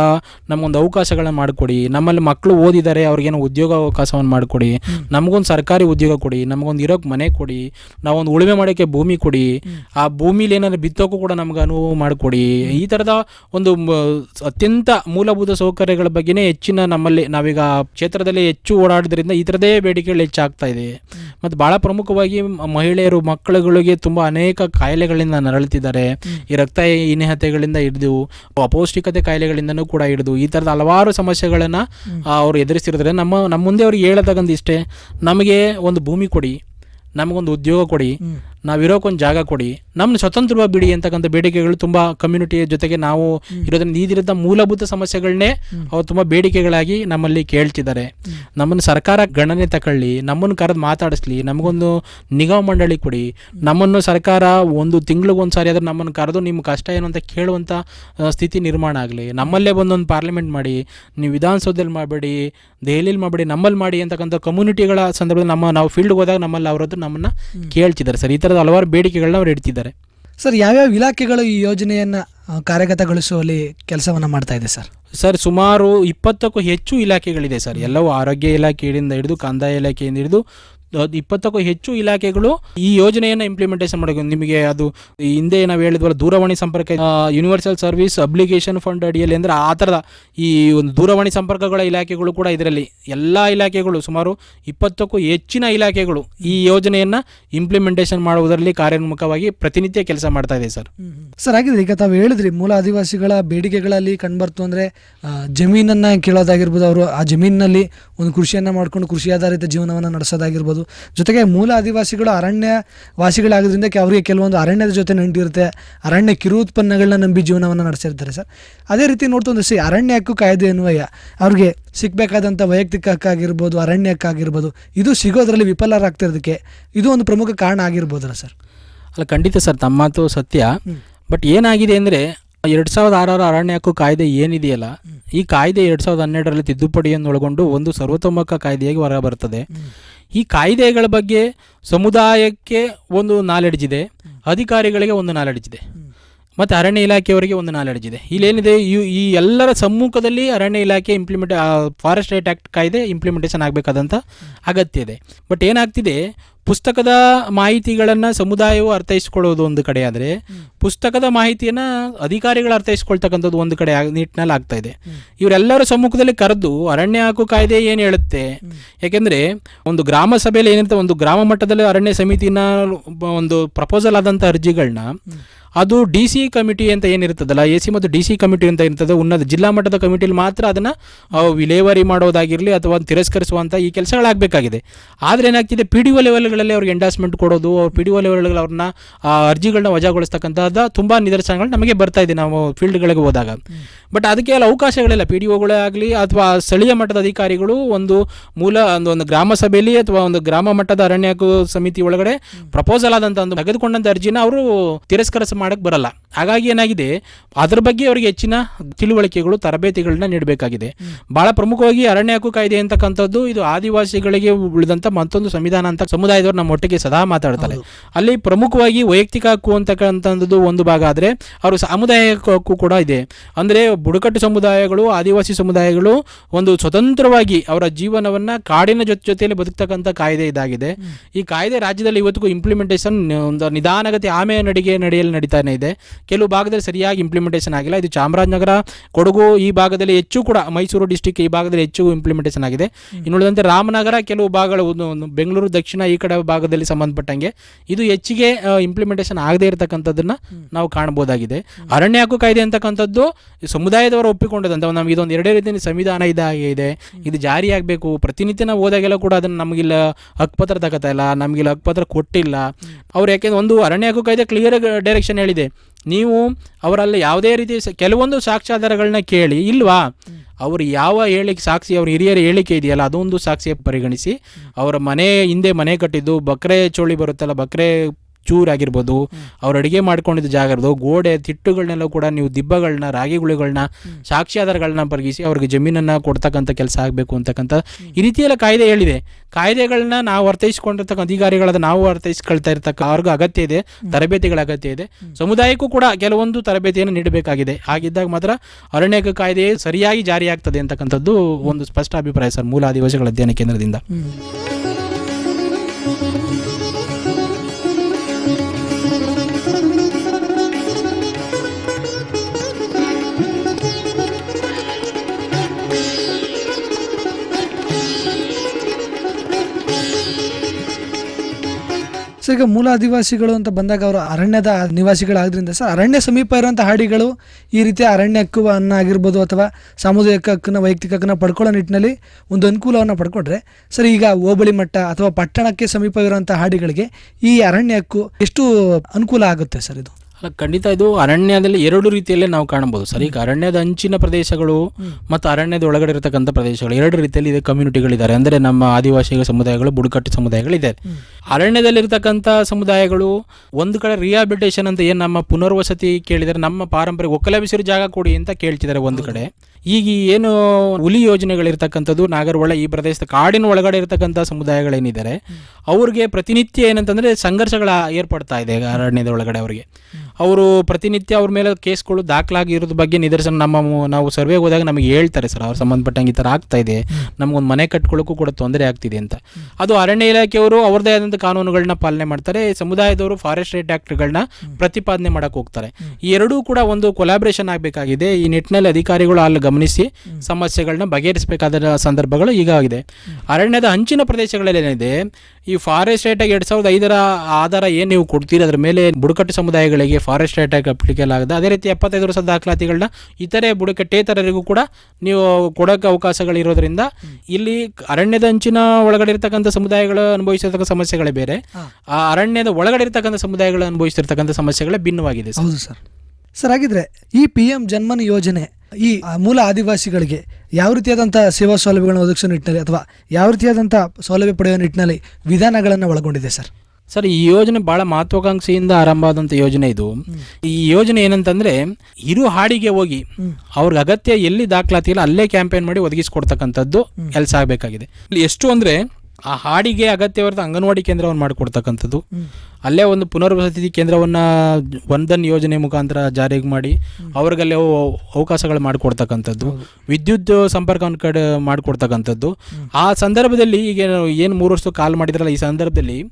ನಮಗೊಂದು ಅವಕಾಶಗಳನ್ನು ಮಾಡಿಕೊಡಿ. ನಮ್ಮಲ್ಲಿ ಮಕ್ಕಳು ಓದಿದ್ದಾರೆ ಅವ್ರಿಗೇನು ಉದ್ಯೋಗ ಅವಕಾಶವನ್ನು ಮಾಡಿಕೊಡಿ. ನಮಗೊಂದು ಸರ್ಕಾರಿ ಉದ್ಯೋಗ ಕೊಡಿ. ನಮಗೊಂದು ಇರೋಕ್ಕೆ ಮನೆ ಕೊಡಿ. ನಾವೊಂದು ಉಳುಮೆ ಮಾಡೋಕ್ಕೆ ಭೂಮಿ ಕೊಡಿ. ಆ ಭೂಮಿಲಿ ಏನಾದ್ರು ಬಿತ್ತೋಕ್ಕೂ ಕೂಡ ನಮ್ಗೆ ಅನುವು ಮಾಡಿಕೊಡಿ. ಈ ಥರದ ಒಂದು ಅತ್ಯಂತ ಮೂಲಭೂತ ಸೌಕರ್ಯಗಳ ಬಗ್ಗೆನೇ ಹೆಚ್ಚಿನ ನಮ್ಮಲ್ಲಿ ನಾವೀಗ ಕ್ಷೇತ್ರದಲ್ಲಿ ಹೆಚ್ಚು ಓಡಾಡೋದ್ರಿಂದ ಈ ಥರದೇ ಬೇಡಿಕೆಗಳು ಹೆಚ್ಚಾಗ್ತಾ ಇದೆ. ಮತ್ತು ಭಾಳ ಪ್ರಮುಖವಾಗಿ ಮಹಿಳೆಯರು, ಮಕ್ಕಳುಗಳಿಗೆ ತುಂಬ ಅನೇಕ ಕಾಯಿಲೆಗಳಿಂದ ನರಳುತ್ತಿದ್ದಾರೆ. ಈ ರಕ್ತ ರಕ್ತಹೀನತೆಗಳಿಂದ ಹಿಡಿದು ಅಪೌಷ್ಟಿಕತೆ ಕಾಯಿಲೆಗಳಿಂದನೂ ಕೂಡ ಹಿಡಿದು ಈ ಥರದ ಹಲವಾರು ಸಮಸ್ಯೆಗಳನ್ನು ಅವರು ಎದುರಿಸಿರೋದ್ರೆ ನಮ್ಮ ನಮ್ಮ ಮುಂದೆ ಅವ್ರಿಗೆ ಹೇಳತಕ್ಕಂಥ ಇಷ್ಟೇ ನಮಗೆ ಒಂದು ಭೂಮಿ ಕೊಡಿ, ನಮಗೊಂದು ಉದ್ಯೋಗ ಕೊಡಿ ನಾವಿರೋಕ್ಕೊಂದು ಜಾಗ ಕೊಡಿ. ನಮ್ಮ ಸ್ವತಂತ್ರವಾಗಿ ಬಿಡಿ ಅಂತಕ್ಕಂಥ ಬೇಡಿಕೆಗಳು ತುಂಬ ಕಮ್ಯುನಿಟಿಯ ಜೊತೆಗೆ ನಾವು ಇರೋದ್ರಿಂದ ಈದಿರದ ಮೂಲಭೂತ ಸಮಸ್ಯೆಗಳನ್ನೇ ಅವ್ರು ತುಂಬ ಬೇಡಿಕೆಗಳಾಗಿ ನಮ್ಮಲ್ಲಿ ಕೇಳ್ತಿದ್ದಾರೆ. ನಮ್ಮನ್ನು ಸರ್ಕಾರ ಗಣನೆ ತಗೊಳ್ಳಿ ನಮ್ಮನ್ನು ಕರೆದು ಮಾತಾಡಿಸ್ಲಿ ನಮಗೊಂದು ನಿಗಮ ಮಂಡಳಿ ಕೊಡಿ. ನಮ್ಮನ್ನು ಸರ್ಕಾರ ಒಂದು ತಿಂಗಳಿಗೊಂದು ಸಾರಿ ಆದ್ರೆ ನಮ್ಮನ್ನು ಕರೆದು ನಿಮ್ಮ ಕಷ್ಟ ಏನು ಅಂತ ಕೇಳುವಂಥ ಸ್ಥಿತಿ ನಿರ್ಮಾಣ ಆಗಲಿ. ನಮ್ಮಲ್ಲೇ ಬಂದೊಂದು ಪಾರ್ಲಿಮೆಂಟ್ ಮಾಡಿ ನೀವು ವಿಧಾನಸೌಧದಲ್ಲಿ ಮಾಡಬೇಡಿ ದೆಹಲಿಯಲ್ಲಿ ಮಾಡಬೇಡಿ ನಮ್ಮಲ್ಲಿ ಮಾಡಿ ಅಂತಕ್ಕಂಥ ಕಮ್ಯುನಿಟಿಗಳ ಸಂದರ್ಭದಲ್ಲಿ ನಮ್ಮ ನಾವು ಫೀಲ್ಡ್ಗೆ ಹೋದಾಗ ನಮ್ಮಲ್ಲಿ ಅವರದ್ದು ನಮ್ಮನ್ನು ಕೇಳ್ತಿದ್ದಾರೆ. ಸರ್ ಈ ಥರದ ಹಲವಾರು ಬೇಡಿಕೆಗಳನ್ನ ಅವರು ಇಡ್ತಿದ್ದಾರೆ. ಸರ್ ಯಾವ್ಯಾವ ಇಲಾಖೆಗಳು ಈ ಯೋಜನೆಯನ್ನು ಕಾರ್ಯಗತಗೊಳಿಸುವಲ್ಲಿ ಕೆಲಸವನ್ನು ಮಾಡ್ತಾ ಇದೆ ಸರ್? ಸರ್ ಸುಮಾರು ಇಪ್ಪತ್ತಕ್ಕೂ ಹೆಚ್ಚು ಇಲಾಖೆಗಳಿದೆ ಸರ್. ಎಲ್ಲವೂ ಆರೋಗ್ಯ ಇಲಾಖೆಯಿಂದ ಹಿಡಿದು ಕಂದಾಯ ಇಲಾಖೆಯಿಂದ ಹಿಡಿದು ಇಪ್ಪತ್ತಕ್ಕೂ ಹೆಚ್ಚು ಇಲಾಖೆಗಳು ಈ ಯೋಜನೆಯನ್ನು ಇಂಪ್ಲಿಮೆಂಟೇಷನ್ ಮಾಡಬೇಕು ನಿಮಗೆ ಅದು ಹಿಂದೆ ನಾವು ಹೇಳಿದ್ವಲ್ಲ ದೂರವಾಣಿ ಸಂಪರ್ಕ ಯೂನಿವರ್ಸಲ್ ಸರ್ವಿಸ್ ಅಬ್ಲಿಗೇಷನ್ ಫಂಡ್ ಅಡಿಯಲ್ಲಿ ಅಂದರೆ ಆ ಥರದ ಈ ಒಂದು ದೂರವಾಣಿ ಸಂಪರ್ಕಗಳ ಇಲಾಖೆಗಳು ಕೂಡ ಇದರಲ್ಲಿ. ಎಲ್ಲ ಇಲಾಖೆಗಳು ಸುಮಾರು ಇಪ್ಪತ್ತಕ್ಕೂ ಹೆಚ್ಚಿನ ಇಲಾಖೆಗಳು ಈ ಯೋಜನೆಯನ್ನು ಇಂಪ್ಲಿಮೆಂಟೇಷನ್ ಮಾಡುವುದರಲ್ಲಿ ಕಾರ್ಯೋನ್ಮುಖವಾಗಿ ಪ್ರತಿನಿತ್ಯ ಕೆಲಸ ಮಾಡ್ತಾ ಇದೆ ಸರ್. ಸರ್ ಆಗಿದೆ ಈಗ ತಾವು ಹೇಳಿದ್ರಿ ಮೂಲ ಆದಿವಾಸಿಗಳ ಬೇಡಿಕೆಗಳಲ್ಲಿ ಕಂಡುಬರ್ತು ಅಂದರೆ ಜಮೀನನ್ನು ಕೇಳೋದಾಗಿರ್ಬೋದು, ಅವರು ಆ ಜಮೀನಿನಲ್ಲಿ ಒಂದು ಕೃಷಿಯನ್ನು ಮಾಡ್ಕೊಂಡು ಕೃಷಿ ಆಧಾರಿತ ಜೀವನವನ್ನು ನಡೆಸೋದಾಗಿರ್ಬೋದು. ಜೊತೆಗೆ ಮೂಲ ಆದಿವಾಸಿಗಳು ಅರಣ್ಯ ವಾಸಿಗಳಾಗೋದ್ರಿಂದ ಅವರಿಗೆ ಕೆಲವೊಂದು ಅರಣ್ಯದ ಜೊತೆ ನಂಟಿರುತ್ತೆ. ಅರಣ್ಯ ಕಿರು ಉತ್ಪನ್ನಗಳನ್ನ ನಂಬಿ ಜೀವನವನ್ನು ನಡೆಸಿರ್ತಾರೆ ಸರ್. ಅದೇ ರೀತಿ ನೋಡ್ತಂದ್ರೆ ಸಿ ಅರಣ್ಯ ಹಕ್ಕು ಕಾಯ್ದೆ ಅನ್ವಯ ಅವ್ರಿಗೆ ಸಿಗಬೇಕಾದಂಥ ವೈಯಕ್ತಿಕ ಹಕ್ಕಾಗಿರ್ಬೋದು ಅರಣ್ಯ ಹಕ್ಕಾಗಿರ್ಬೋದು ಇದು ಸಿಗೋದ್ರಲ್ಲಿ ವಿಫಲರಾಗ್ತಿರೋದಕ್ಕೆ ಇದು ಒಂದು ಪ್ರಮುಖ ಕಾರಣ ಆಗಿರ್ಬೋದಲ್ಲ ಸರ್? ಅಲ್ಲ ಖಂಡಿತ ಸರ್ ತಮ್ಮ ಮಾತು ಸತ್ಯ. ಬಟ್ ಏನಾಗಿದೆ ಅಂದರೆ ಎರಡು ಸಾವಿರದ ಆರರ ಅರಣ್ಯ ಹಕ್ಕು ಕಾಯ್ದೆ ಏನಿದೆಯಲ್ಲ ಈ ಕಾಯ್ದೆ ಎರಡು ಸಾವಿರದ ಹನ್ನೆರಡರಲ್ಲಿ ತಿದ್ದುಪಡಿಯನ್ನು ಒಳಗೊಂಡು ಒಂದು ಸರ್ವತೋಮುಖ ಕಾಯ್ದೆಯಾಗಿ ಹೊರ ಬರ್ತದೆ ಈ ಕಾಯ್ದೆಗಳ ಬಗ್ಗೆ ಸಮುದಾಯಕ್ಕೆ ಒಂದು ನಾಲೆಡ್ಜ್ ಇದೆ ಅಧಿಕಾರಿಗಳಿಗೆ ಒಂದು ನಾಲೆಡ್ಜ್ ಇದೆ ಮತ್ತು ಅರಣ್ಯ ಇಲಾಖೆಯವರಿಗೆ ಒಂದು ನಾಲೆಡ್ಜ್ ಇದೆ ಇಲ್ಲೇನಿದೆ, ಈ- ಈ ಎಲ್ಲರ ಸಮ್ಮುಖದಲ್ಲಿ ಅರಣ್ಯ ಇಲಾಖೆ ಇಂಪ್ಲಿಮೆಂಟ್ ಫಾರೆಸ್ಟ್ ರೈಟ್ ಆ್ಯಕ್ಟ್ ಕಾಯ್ದೆ ಇಂಪ್ಲಿಮೆಂಟೇಷನ್ ಆಗಬೇಕಾದಂಥ ಅಗತ್ಯ ಇದೆ. ಬಟ್ ಏನಾಗ್ತಿದೆ ಪುಸ್ತಕದ ಮಾಹಿತಿಗಳನ್ನು ಸಮುದಾಯವು ಅರ್ಥೈಸ್ಕೊಳ್ಳೋದು ಒಂದು ಕಡೆ ಆದರೆ ಪುಸ್ತಕದ ಮಾಹಿತಿಯನ್ನು ಅಧಿಕಾರಿಗಳು ಅರ್ಥೈಸ್ಕೊಳ್ತಕ್ಕಂಥದ್ದು ಒಂದು ಕಡೆ ನಿಟ್ಟಿನಲ್ಲಿ ಆಗ್ತಾ ಇದೆ. ಇವರೆಲ್ಲರ ಸಮ್ಮುಖದಲ್ಲಿ ಕರೆದು ಅರಣ್ಯ ಹಾಕು ಕಾಯ್ದೆ ಏನು ಹೇಳುತ್ತೆ? ಯಾಕೆಂದರೆ ಒಂದು ಗ್ರಾಮ ಸಭೆಯಲ್ಲಿ ಏನಿರುತ್ತೆ ಒಂದು ಗ್ರಾಮ ಮಟ್ಟದಲ್ಲಿ ಅರಣ್ಯ ಸಮಿತಿನ ಒಂದು ಪ್ರಪೋಸಲ್ ಆದಂಥ ಅರ್ಜಿಗಳನ್ನ ಅದು ಡಿ ಸಿ ಕಮಿಟಿ ಅಂತ ಏನಿರ್ತದಲ್ಲ ಎ ಸಿ ಮತ್ತು ಡಿ ಸಿ ಕಮಿಟಿ ಅಂತ ಇರ್ತದೆ ಉನ್ನತ ಜಿಲ್ಲಾ ಮಟ್ಟದ ಕಮಿಟಿಲಿ ಮಾತ್ರ ಅದನ್ನು ವಿಲೇವಾರಿ ಮಾಡೋದಾಗಿರಲಿ ಅಥವಾ ತಿರಸ್ಕರಿಸುವಂಥ ಈ ಕೆಲಸಗಳಾಗಬೇಕಾಗಿದೆ. ಆದರೆ ಏನಾಗ್ತಿದೆ ಪಿ ಡಿ ಒ ಲೆವೆಲ್ಗಳಲ್ಲಿ ಅವ್ರಿಗೆ ಎಂಡಾಸ್ಮೆಂಟ್ ಕೊಡೋದು ಅವ್ರು ಪಿ ಡಿ ಒ ಲೆವೆಲ್ಗಳಲ್ಲಿ ಅವ್ರನ್ನ ಅರ್ಜಿಗಳನ್ನ ವಜಾಗೊಳಿಸ್ತಕ್ಕಂಥದ್ದು ತುಂಬ ನಿದರ್ಶನಗಳು ನಮಗೆ ಬರ್ತಾ ಇದೆ ನಾವು ಫೀಲ್ಡ್ಗಳಿಗೆ ಹೋದಾಗ. ಬಟ್ ಅದಕ್ಕೆ ಎಲ್ಲ ಅವಕಾಶಗಳಿಲ್ಲ. ಪಿ ಡಿ ಒಗಳೇ ಆಗಲಿ ಅಥವಾ ಸ್ಥಳೀಯ ಮಟ್ಟದ ಅಧಿಕಾರಿಗಳು ಒಂದು ಮೂಲ ಒಂದು ಒಂದು ಗ್ರಾಮ ಸಭೆಯಲ್ಲಿ ಅಥವಾ ಒಂದು ಗ್ರಾಮ ಮಟ್ಟದ ಅರಣ್ಯ ಸಮಿತಿ ಒಳಗಡೆ ಪ್ರಪೋಸಲ್ ಆದಂಥ ಒಂದು ತೆಗೆದುಕೊಂಡಂಥ ಅರ್ಜಿನ ಅವರು ತಿರಸ್ಕರಿಸ ಮಾಡಕ್ಕೆ ಬರಲ್ಲ. ಹಾಗಾಗಿ ಏನಾಗಿದೆ ಅದ್ರ ಬಗ್ಗೆ ಅವರಿಗೆ ಹೆಚ್ಚಿನ ತಿಳುವಳಿಕೆಗಳು ತರಬೇತಿಗಳನ್ನ ನೀಡಬೇಕಾಗಿದೆ. ಬಹಳ ಪ್ರಮುಖವಾಗಿ ಅರಣ್ಯ ಹಕ್ಕು ಕಾಯ್ದೆ ಅಂತಕ್ಕಂಥದ್ದು ಇದು ಆದಿವಾಸಿಗಳಿಗೆ ಉಳಿದಂಥ ಮತ್ತೊಂದು ಸಂವಿಧಾನ ಅಂತ ಸಮುದಾಯದವರು ನಮ್ಮ ಒಟ್ಟಿಗೆ ಸದಾ ಮಾತಾಡ್ತಾರೆ. ಅಲ್ಲಿ ಪ್ರಮುಖವಾಗಿ ವೈಯಕ್ತಿಕ ಹಕ್ಕು ಅಂತಕ್ಕಂಥದ್ದು ಒಂದು ಭಾಗ ಆದರೆ ಅವರು ಸಾಮುದಾಯಿಕ ಹಕ್ಕು ಕೂಡ ಇದೆ. ಅಂದರೆ ಬುಡಕಟ್ಟು ಸಮುದಾಯಗಳು ಆದಿವಾಸಿ ಸಮುದಾಯಗಳು ಒಂದು ಸ್ವತಂತ್ರವಾಗಿ ಅವರ ಜೀವನವನ್ನ ಕಾಡಿನ ಜೊತೆ ಜೊತೆಯಲ್ಲಿ ಬದುಕ್ತಕ್ಕಂಥ ಕಾಯ್ದೆ ಇದಾಗಿದೆ. ಈ ಕಾಯ್ದೆ ರಾಜ್ಯದಲ್ಲಿ ಇವತ್ತಿಗೂ ಇಂಪ್ಲಿಮೆಂಟೇಷನ್ ಒಂದು ನಿಧಾನಗತಿ ಆಮೆಯ ನಡಿಗೆ ನಡೆಯಲ್ಲಿ ನಡೀತಾನೆ ಇದೆ. ಕೆಲವು ಭಾಗದಲ್ಲಿ ಸರಿಯಾಗಿ ಇಂಪ್ಲಿಮೆಂಟೇಷನ್ ಆಗಿಲ್ಲ. ಇದು ಚಾಮರಾಜನಗರ ಕೊಡಗು ಈ ಭಾಗದಲ್ಲಿ ಹೆಚ್ಚು ಕೂಡ ಮೈಸೂರು ಡಿಸ್ಟಿಕ್ ಈ ಭಾಗದಲ್ಲಿ ಹೆಚ್ಚು ಇಂಪ್ಲಿಮೆಂಟೇಷನ್ ಆಗಿದೆ. ಇನ್ನುಳಿದಂತೆ ರಾಮನಗರ ಕೆಲವು ಭಾಗಗಳು ಬೆಂಗಳೂರು ದಕ್ಷಿಣ ಈ ಕಡೆ ಭಾಗದಲ್ಲಿ ಸಂಬಂಧಪಟ್ಟಂಗೆ ಇದು ಹೆಚ್ಚಿಗೆ ಇಂಪ್ಲಿಮೆಂಟೇಷನ್ ಆಗದೇ ಇರತಕ್ಕಂಥದ್ದನ್ನ ನಾವು ಕಾಣಬಹುದಾಗಿದೆ. ಅರಣ್ಯ ಹಕ್ಕು ಕಾಯ್ದೆ ಅಂತಕ್ಕಂಥದ್ದು ಸಮುದಾಯದವರು ಒಪ್ಪಿಕೊಂಡದಂತ ನಮಗೆ ಇದೊಂದು ಎರಡೇ ರೀತಿಯ ಸಂವಿಧಾನ ಇದಾಗಿದೆ ಇದು. ಜಾರಿಯಾಗಬೇಕು ಪ್ರತಿನಿತ್ಯ ನಾವು ಹೋದಾಗೆಲ್ಲ ಕೂಡ ಅದನ್ನು ನಮಗಿಲ್ಲ ಹಕ್ಕುಪತ್ರ ತಗೋತಾ ಇಲ್ಲ ನಮಗಿಲ್ಲ ಹಕ್ಕುಪತ್ರ ಕೊಟ್ಟಿಲ್ಲ. ಅವ್ರು ಯಾಕೆಂದ್ರೆ ಒಂದು ಅರಣ್ಯ ಹಕ್ಕು ಕಾಯ್ದೆ ಕ್ಲಿಯರ್ ಡೈರೆಕ್ಷನ್ ಹೇಳಿದೆ. ನೀವು ಅವರಲ್ಲಿ ಯಾವುದೇ ರೀತಿ ಕೆಲವೊಂದು ಸಾಕ್ಷ್ಯಾಧಾರಗಳನ್ನ ಕೇಳಿ ಇಲ್ವಾ? ಅವರು ಯಾವ ಹೇಳಿಕೆ ಸಾಕ್ಷಿ ಅವ್ರ ಹಿರಿಯರ ಹೇಳಿಕೆ ಇದೆಯಲ್ಲ ಅದೊಂದು ಸಾಕ್ಷಿಯ ಪರಿಗಣಿಸಿ ಅವರ ಮನೆ ಹಿಂದೆ ಮನೆ ಕಟ್ಟಿದ್ದು ಬಕ್ರೆ ಚೋಳಿ ಬರುತ್ತಲ್ಲ ಬಕ್ರೆ ಚೂರ್ ಆಗಿರ್ಬೋದು ಅವ್ರು ಅಡುಗೆ ಮಾಡ್ಕೊಂಡಿದ್ದ ಜಾಗ ಇರ್ಬೋದು ಗೋಡೆ ತಿಟ್ಟುಗಳನ್ನೆಲ್ಲ ಕೂಡ ನೀವು ದಿಬ್ಬಗಳನ್ನ ರಾಗಿ ಗುಳಿಗಳನ್ನ ಸಾಕ್ಷ್ಯಾಧಾರಗಳನ್ನ ಪರಿಗಿಸಿ ಅವ್ರಿಗೆ ಜಮೀನನ್ನ ಕೊಡ್ತಕ್ಕಂಥ ಕೆಲಸ ಆಗಬೇಕು ಅಂತಕ್ಕಂಥ ಈ ರೀತಿಯೆಲ್ಲ ಕಾಯ್ದೆ ಹೇಳಿದೆ. ಕಾಯ್ದೆಗಳನ್ನ ನಾವು ಅರ್ಥೈಸ್ಕೊಂಡಿರ್ತಕ್ಕ ಅಧಿಕಾರಿಗಳಾದ ನಾವು ಅರ್ಥೈಸ್ಕೊಳ್ತಾ ಇರ್ತಕ್ಕ ಅವ್ರಿಗೂ ಅಗತ್ಯ ಇದೆ ತರಬೇತಿಗಳ ಅಗತ್ಯ ಇದೆ. ಸಮುದಾಯಕ್ಕೂ ಕೂಡ ಕೆಲವೊಂದು ತರಬೇತಿಯನ್ನು ನೀಡಬೇಕಾಗಿದೆ. ಹಾಗಿದ್ದಾಗ ಮಾತ್ರ ಅರಣ್ಯ ಕಾಯ್ದೆ ಸರಿಯಾಗಿ ಜಾರಿಯಾಗ್ತದೆ ಅಂತಕ್ಕಂಥದ್ದು ಒಂದು ಸ್ಪಷ್ಟ ಅಭಿಪ್ರಾಯ ಸರ್ ಮೂಲ ಆದಿವಾಸಿಗಳ ಅಧ್ಯಯನ ಕೇಂದ್ರದಿಂದ. ಸೊ ಈಗ ಮೂಲ ಆದಿವಾಸಿಗಳು ಅಂತ ಬಂದಾಗ ಅವರು ಅರಣ್ಯದ ನಿವಾಸಿಗಳಾದ್ರಿಂದ ಸರ್ ಅರಣ್ಯ ಸಮೀಪ ಇರುವಂಥ ಹಾಡಿಗಳು ಈ ರೀತಿಯ ಅರಣ್ಯ ಹಕ್ಕನ್ನು ಆಗಿರ್ಬೋದು ಅಥವಾ ಸಾಮುದಾಯಿಕ ಹಕ್ಕನ್ನ, ವೈಯಕ್ತಿಕ ಹಕ್ಕನ್ನ ಪಡ್ಕೊಳ್ಳೋ ನಿಟ್ಟಿನಲ್ಲಿ ಒಂದು ಅನುಕೂಲವನ್ನು ಪಡ್ಕೊಂಡ್ರೆ ಸರ್ ಈಗ ಹೋಬಳಿ ಮಟ್ಟ ಅಥವಾ ಪಟ್ಟಣಕ್ಕೆ ಸಮೀಪ ಇರುವಂಥ ಹಾಡಿಗಳಿಗೆ ಈ ಅರಣ್ಯ ಹಕ್ಕು ಎಷ್ಟು ಅನುಕೂಲ ಆಗುತ್ತೆ ಸರ್ ಇದು? ಅಲ್ಲ ಖಂಡಿತ ಇದು ಅರಣ್ಯದಲ್ಲಿ ಎರಡು ರೀತಿಯಲ್ಲೇ ನಾವು ಕಾಣಬಹುದು. ಸರ್ ಈಗ ಅರಣ್ಯದ ಅಂಚಿನ ಪ್ರದೇಶಗಳು ಮತ್ತು ಅರಣ್ಯದ ಒಳಗಡೆ ಇರತಕ್ಕಂಥ ಪ್ರದೇಶಗಳು ಎರಡು ರೀತಿಯಲ್ಲಿ ಇದೆ ಕಮ್ಯುನಿಟಿಗಳಿದ್ದಾರೆ. ಅಂದರೆ ನಮ್ಮ ಆದಿವಾಸಿ ಸಮುದಾಯಗಳು ಬುಡಕಟ್ಟು ಸಮುದಾಯಗಳಿದೆ ಅರಣ್ಯದಲ್ಲಿರ್ತಕ್ಕಂಥ ಸಮುದಾಯಗಳು ಒಂದು ಕಡೆ ರಿಹಾಬಿಲಿಟೇಷನ್ ಅಂತ ಏನು ನಮ್ಮ ಪುನರ್ವಸತಿ ಕೇಳಿದರೆ ನಮ್ಮ ಪಾರಂಪರಿಕ ಒಕ್ಕಲ ಬಿಸಿರು ಜಾಗ ಕೊಡಿ ಅಂತ ಕೇಳ್ತಿದ್ದಾರೆ ಒಂದು ಕಡೆ. ಈಗ ಏನು ಹುಲಿ ಯೋಜನೆಗಳಿರ್ತಕ್ಕಂಥದ್ದು ನಾಗರಹೊಳೆ ಈ ಪ್ರದೇಶದ ಕಾಡಿನ ಒಳಗಡೆ ಇರತಕ್ಕಂಥ ಸಮುದಾಯಗಳೇನಿದ್ದಾರೆ ಅವ್ರಿಗೆ ಪ್ರತಿನಿತ್ಯ ಏನಂತಂದರೆ ಸಂಘರ್ಷಗಳ ಏರ್ಪಡ್ತಾ ಇದೆ ಅರಣ್ಯದ ಒಳಗಡೆ ಅವರಿಗೆ. ಅವರು ಪ್ರತಿನಿತ್ಯ ಅವ್ರ ಮೇಲೆ ಕೇಸ್ಗಳು ದಾಖಲಾಗಿರೋದ್ರ ಬಗ್ಗೆ ನಿದರ್ಶನ ನಮ್ಮ ನಾವು ಸರ್ವೆಗೆ ಹೋದಾಗ ನಮಗೆ ಹೇಳ್ತಾರೆ ಸರ್ ಅವ್ರು ಸಂಬಂಧಪಟ್ಟಂಗೆ ಈ ಥರ ಆಗ್ತಾ ಇದೆ. ನಮಗೊಂದು ಮನೆ ಕಟ್ಕೊಳ್ಳೋಕ್ಕೂ ಕೂಡ ತೊಂದರೆ ಆಗ್ತಿದೆ ಅಂತ. ಅದು ಅರಣ್ಯ ಇಲಾಖೆಯವರು ಅವ್ರದ್ದೇ ಆದಂಥ ಕಾನೂನುಗಳನ್ನ ಪಾಲನೆ ಮಾಡ್ತಾರೆ ಸಮುದಾಯದವರು ಫಾರೆಸ್ಟ್ ರೇಟ್ ಆ್ಯಕ್ಟ್ಗಳನ್ನ ಪ್ರತಿಪಾದನೆ ಮಾಡೋಕ್ಕೆ ಹೋಗ್ತಾರೆ. ಈ ಎರಡೂ ಕೂಡ ಒಂದು ಕೊಲಾಬ್ರೇಷನ್ ಆಗಬೇಕಾಗಿದೆ. ಈ ನಿಟ್ಟಿನಲ್ಲಿ ಅಧಿಕಾರಿಗಳು ಅಲ್ಲಿ ಗಮನಿಸಿ ಸಮಸ್ಯೆಗಳನ್ನ ಬಗೆಹರಿಸಬೇಕಾದ ಸಂದರ್ಭಗಳು ಈಗ ಆಗಿದೆ. ಅರಣ್ಯದ ಅಂಚಿನ ಪ್ರದೇಶಗಳಲ್ಲಿ ಏನಿದೆ ಈ ಫಾರೆಸ್ಟ್ ರೇಟ್ ಎರಡು ಎರಡ್ ಸಾವಿರದ ಐದರ ಆಧಾರ ಏನು ನೀವು ಕೊಡ್ತೀರಿ? ಅದರ ಮೇಲೆ ಬುಡಕಟ್ಟು ಸಮುದಾಯಗಳಿಗೆ ಫಾರೆಸ್ಟ್ ಅಟ್ಯಾಕ್ ಅಪ್ಲಿಕೇಲ್ ಅಪ್ಲಿಕೇಬಲ್ ಆಗಿದೆ. ಅದೇ ರೀತಿ ಎಪ್ಪತ್ತೈದು ವರ್ಷದ ದಾಖಲಾತಿಗಳನ್ನ ಇತರೆ ಬುಡಕಟ್ಟೇತರರಿಗೂ ಕೂಡ ನೀವು ಕೊಡೋಕೆ ಅವಕಾಶಗಳಿರೋದ್ರಿಂದ ಇಲ್ಲಿ ಅರಣ್ಯದ ಅಂಚಿನ ಒಳಗಡೆ ಇರತಕ್ಕಂಥ ಸಮುದಾಯಗಳು ಅನುಭವಿಸಿರ್ತಕ್ಕಂಥ ಸಮಸ್ಯೆಗಳೇ ಬೇರೆ. ಆ ಅರಣ್ಯದ ಒಳಗಡೆ ಇರ್ತಕ್ಕಂಥ ಸಮುದಾಯಗಳು ಅನುಭವಿಸ್ತಿರ್ತಕ್ಕಂಥ ಸಮಸ್ಯೆಗಳೇ ಭಿನ್ನವಾಗಿದೆ. ಹೌದು ಸರ್. ಸರ್ ಹಾಗಿದ್ರೆ ಈ ಪಿ ಎಂ ಜನ್ಮನ್ ಯೋಜನೆ ಈ ಮೂಲ ಆದಿವಾಸಿಗಳಿಗೆ ಯಾವ ರೀತಿಯಾದಂಥ ಸೇವಾ ಸೌಲಭ್ಯಗಳನ್ನು ಒದಗಿಸೋ ನಿಟ್ಟಿನಲ್ಲಿ ಅಥವಾ ಯಾವ ರೀತಿಯಾದಂಥ ಸೌಲಭ್ಯ ಪಡೆಯುವ ನಿಟ್ಟಿನಲ್ಲಿ ವಿಧಾನಗಳನ್ನು ಒಳಗೊಂಡಿದೆ ಸರ್? ಸರ್ ಈ ಯೋಜನೆ ಬಹಳ ಮಹತ್ವಾಕಾಂಕ್ಷೆಯಿಂದ ಆರಂಭ ಆದಂಥ ಯೋಜನೆ ಇದು. ಈ ಯೋಜನೆ ಏನಂತಂದ್ರೆ ಇರು ಹಾಡಿಗೆ ಹೋಗಿ ಅವ್ರಿಗೆ ಅಗತ್ಯ ಎಲ್ಲಿ ದಾಖಲಾತಿ ಇಲ್ಲ ಅಲ್ಲೇ ಕ್ಯಾಂಪೇನ್ ಮಾಡಿ ಒದಗಿಸಿಕೊಡ್ತಕ್ಕಂಥದ್ದು ಕೆಲಸ ಆಗಬೇಕಾಗಿದೆ ಇಲ್ಲಿ ಎಷ್ಟು ಅಂದ್ರೆ ಆ ಹಾಡಿಗೆ ಅಗತ್ಯವಾದ ಅಂಗನವಾಡಿ ಕೇಂದ್ರವನ್ನು ಮಾಡಿಕೊಡ್ತಕ್ಕಂಥದ್ದು. ಅಲ್ಲೇ ಒಂದು ಪುನರ್ವಸತಿ ಕೇಂದ್ರವನ್ನ ವಂದನ್ ಯೋಜನೆ ಮುಖಾಂತರ ಜಾರಿಗೆ ಮಾಡಿ ಅವ್ರಿಗಲ್ಲೇ ಅವ- ಅವಕಾಶಗಳು ಮಾಡಿಕೊಡ್ತಕ್ಕಂಥದ್ದು. ವಿದ್ಯುತ್ ಸಂಪರ್ಕವನ್ನು ಕಡೆ ಮಾಡಿಕೊಡ್ತಕ್ಕಂಥದ್ದು. ಆ ಸಂದರ್ಭದಲ್ಲಿ ಈಗ ಏನು ಮೂರು ವರ್ಷ ಕಾಲ್ ಮಾಡಿದ್ರಲ್ಲ ಈ ಸಂದರ್ಭದಲ್ಲಿ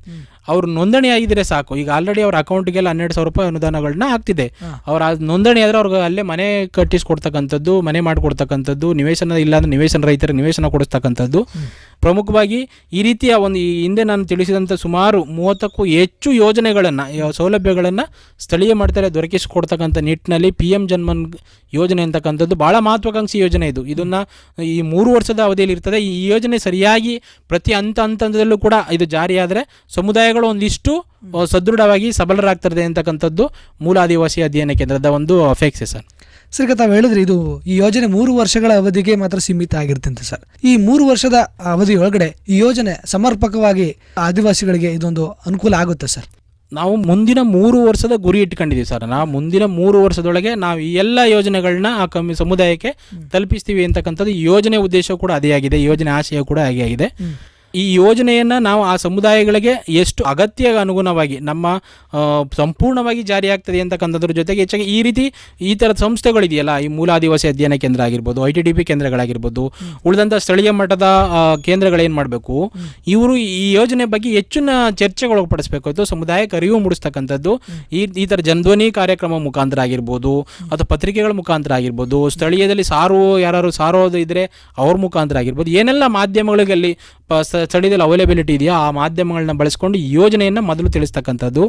ಅವ್ರು ನೋಂದಣಿ ಆಗಿದ್ರೆ ಸಾಕು. ಈಗ ಆಲ್ರೆಡಿ ಅವ್ರ ಅಕೌಂಟ್ಗೆಲ್ಲ ಹನ್ನೆರಡು ಸಾವಿರ ರೂಪಾಯಿ ಅನುದಾನಗಳನ್ನ ಆಗ್ತಿದೆ ಅವ್ರ ನೋಂದಣಿ ಆದ್ರೆ ಅವ್ರಿಗೆ ಅಲ್ಲೇ ಮನೆ ಕಟ್ಟಿಸ್ಕೊಡ್ತಕ್ಕಂಥದ್ದು ಮನೆ ಮಾಡಿಕೊಡ್ತಕ್ಕಂಥದ್ದು ನಿವೇಶನ ಇಲ್ಲಾಂದ್ರೆ ನಿವೇಶನ ರೈತರ ನಿವೇಶನ ಕೊಡಿಸ್ತಕ್ಕಂಥದ್ದು. ಪ್ರಮುಖವಾಗಿ ಈ ರೀತಿಯ ಒಂದು ಈ ಹಿಂದೆ ನಾನು ತಿಳಿಸಿದಂಥ ಸುಮಾರು ಮೂವತ್ತಕ್ಕೂ ಹೆಚ್ಚು ಯೋಜನೆಗಳನ್ನು ಸೌಲಭ್ಯಗಳನ್ನು ಸ್ಥಳೀಯ ಮಟ್ಟದಲ್ಲಿ ದೊರಕಿಸಿಕೊಡ್ತಕ್ಕಂಥ ನಿಟ್ಟಿನಲ್ಲಿ ಪಿ ಎಂ ಜನ್ಮನ್ ಯೋಜನೆ ಅಂತಕ್ಕಂಥದ್ದು ಭಾಳ ಮಹತ್ವಾಕಾಂಕ್ಷಿ ಯೋಜನೆ ಇದು. ಇದನ್ನು ಈ ಮೂರು ವರ್ಷದ ಅವಧಿಯಲ್ಲಿ ಇರ್ತದೆ ಈ ಯೋಜನೆ ಸರಿಯಾಗಿ ಪ್ರತಿ ಹಂತ ಹಂತದಲ್ಲೂ ಕೂಡ ಇದು ಜಾರಿಯಾದರೆ ಸಮುದಾಯಗಳು ಒಂದಿಷ್ಟು ಸದೃಢವಾಗಿ ಸಬಲರಾಗ್ತಾರೆ ಅಂತಕ್ಕಂಥದ್ದು ಮೂಲ ಆದಿವಾಸಿ ಅಧ್ಯಯನ ಕೇಂದ್ರದ ಒಂದು ಅಪೇಕ್ಷೆ ಸರ್. ಸರ್ ತಾವು ಹೇಳಿದ್ರೆ ಇದು ಈ ಯೋಜನೆ ಮೂರು ವರ್ಷಗಳ ಅವಧಿಗೆ ಮಾತ್ರ ಸೀಮಿತ ಆಗಿರ್ತಂತೆ ಸರ್. ಈ ಮೂರು ವರ್ಷದ ಅವಧಿಯೊಳಗಡೆ ಈ ಯೋಜನೆ ಸಮರ್ಪಕವಾಗಿ ಆದಿವಾಸಿಗಳಿಗೆ ಇದೊಂದು ಅನುಕೂಲ ಆಗುತ್ತೆ ಸರ್? ನಾವು ಮುಂದಿನ ಮೂರು ವರ್ಷದ ಗುರಿ ಇಟ್ಕೊಂಡಿದ್ದೀವಿ ಸರ್. ನಾವು ಮುಂದಿನ ಮೂರು ವರ್ಷದೊಳಗೆ ನಾವು ಈ ಎಲ್ಲ ಯೋಜನೆಗಳನ್ನ ಆ ಕಮ್ಮಿ ಸಮುದಾಯಕ್ಕೆ ತಲುಪಿಸ್ತೀವಿ ಅಂತಕ್ಕಂಥದ್ದು ಈ ಯೋಜನೆ ಉದ್ದೇಶ ಕೂಡ ಅದೇ ಆಗಿದೆ ಯೋಜನೆ ಆಶಯ ಕೂಡ ಹಾಗೆ ಆಗಿದೆ. ಈ ಯೋಜನೆಯನ್ನು ನಾವು ಆ ಸಮುದಾಯಗಳಿಗೆ ಎಷ್ಟು ಅಗತ್ಯ ಅನುಗುಣವಾಗಿ ನಮ್ಮ ಸಂಪೂರ್ಣವಾಗಿ ಜಾರಿ ಆಗ್ತದೆ ಅಂತಕ್ಕಂಥದ್ರ ಜೊತೆಗೆ ಹೆಚ್ಚಾಗಿ ಈ ರೀತಿ ಈ ಥರದ ಸಂಸ್ಥೆಗಳಿದೆಯಲ್ಲ, ಈ ಮೂಲ ಆದಿವಾಸಿ ಅಧ್ಯಯನ ಕೇಂದ್ರ ಆಗಿರ್ಬೋದು, ಐ ಟಿ ಡಿ ಪಿ ಕೇಂದ್ರಗಳಾಗಿರ್ಬೋದು ಉಳಿದಂಥ ಸ್ಥಳೀಯ ಮಟ್ಟದ ಕೇಂದ್ರಗಳೇನು ಮಾಡಬೇಕು? ಇವರು ಈ ಯೋಜನೆ ಬಗ್ಗೆ ಹೆಚ್ಚಿನ ಚರ್ಚೆಗೊಳಪಡಿಸಬೇಕು ಅಥವಾ ಸಮುದಾಯಕ್ಕೆ ಅರಿವು ಮೂಡಿಸ್ತಕ್ಕಂಥದ್ದು. ಈ ಈ ಥರ ಜನಧ್ವನಿ ಕಾರ್ಯಕ್ರಮ ಮುಖಾಂತರ ಆಗಿರ್ಬೋದು, ಅಥವಾ ಪತ್ರಿಕೆಗಳ ಮುಖಾಂತರ ಆಗಿರ್ಬೋದು, ಸ್ಥಳೀಯದಲ್ಲಿ ಸಾರು ಯಾರು ಸಾರೋದು ಇದ್ದರೆ ಅವ್ರ ಮುಖಾಂತರ ಆಗಿರ್ಬೋದು, ಏನೆಲ್ಲ ಮಾಧ್ಯಮಗಳಿಗೆ ಅಲ್ಲಿ ಸ್ಥಳೀಯದಲ್ಲಿ ಅವೈಲೇಬಿಲಿಟಿ ಇದೆಯಾ? ಆ ಮಾಧ್ಯಮಗಳನ್ನ ಬಳಸ್ಕೊಂಡು ಯೋಜನೆಯನ್ನು ಮೊದಲು ತಿಳಿಸ್ತಕ್ಕಂಥದ್ದು.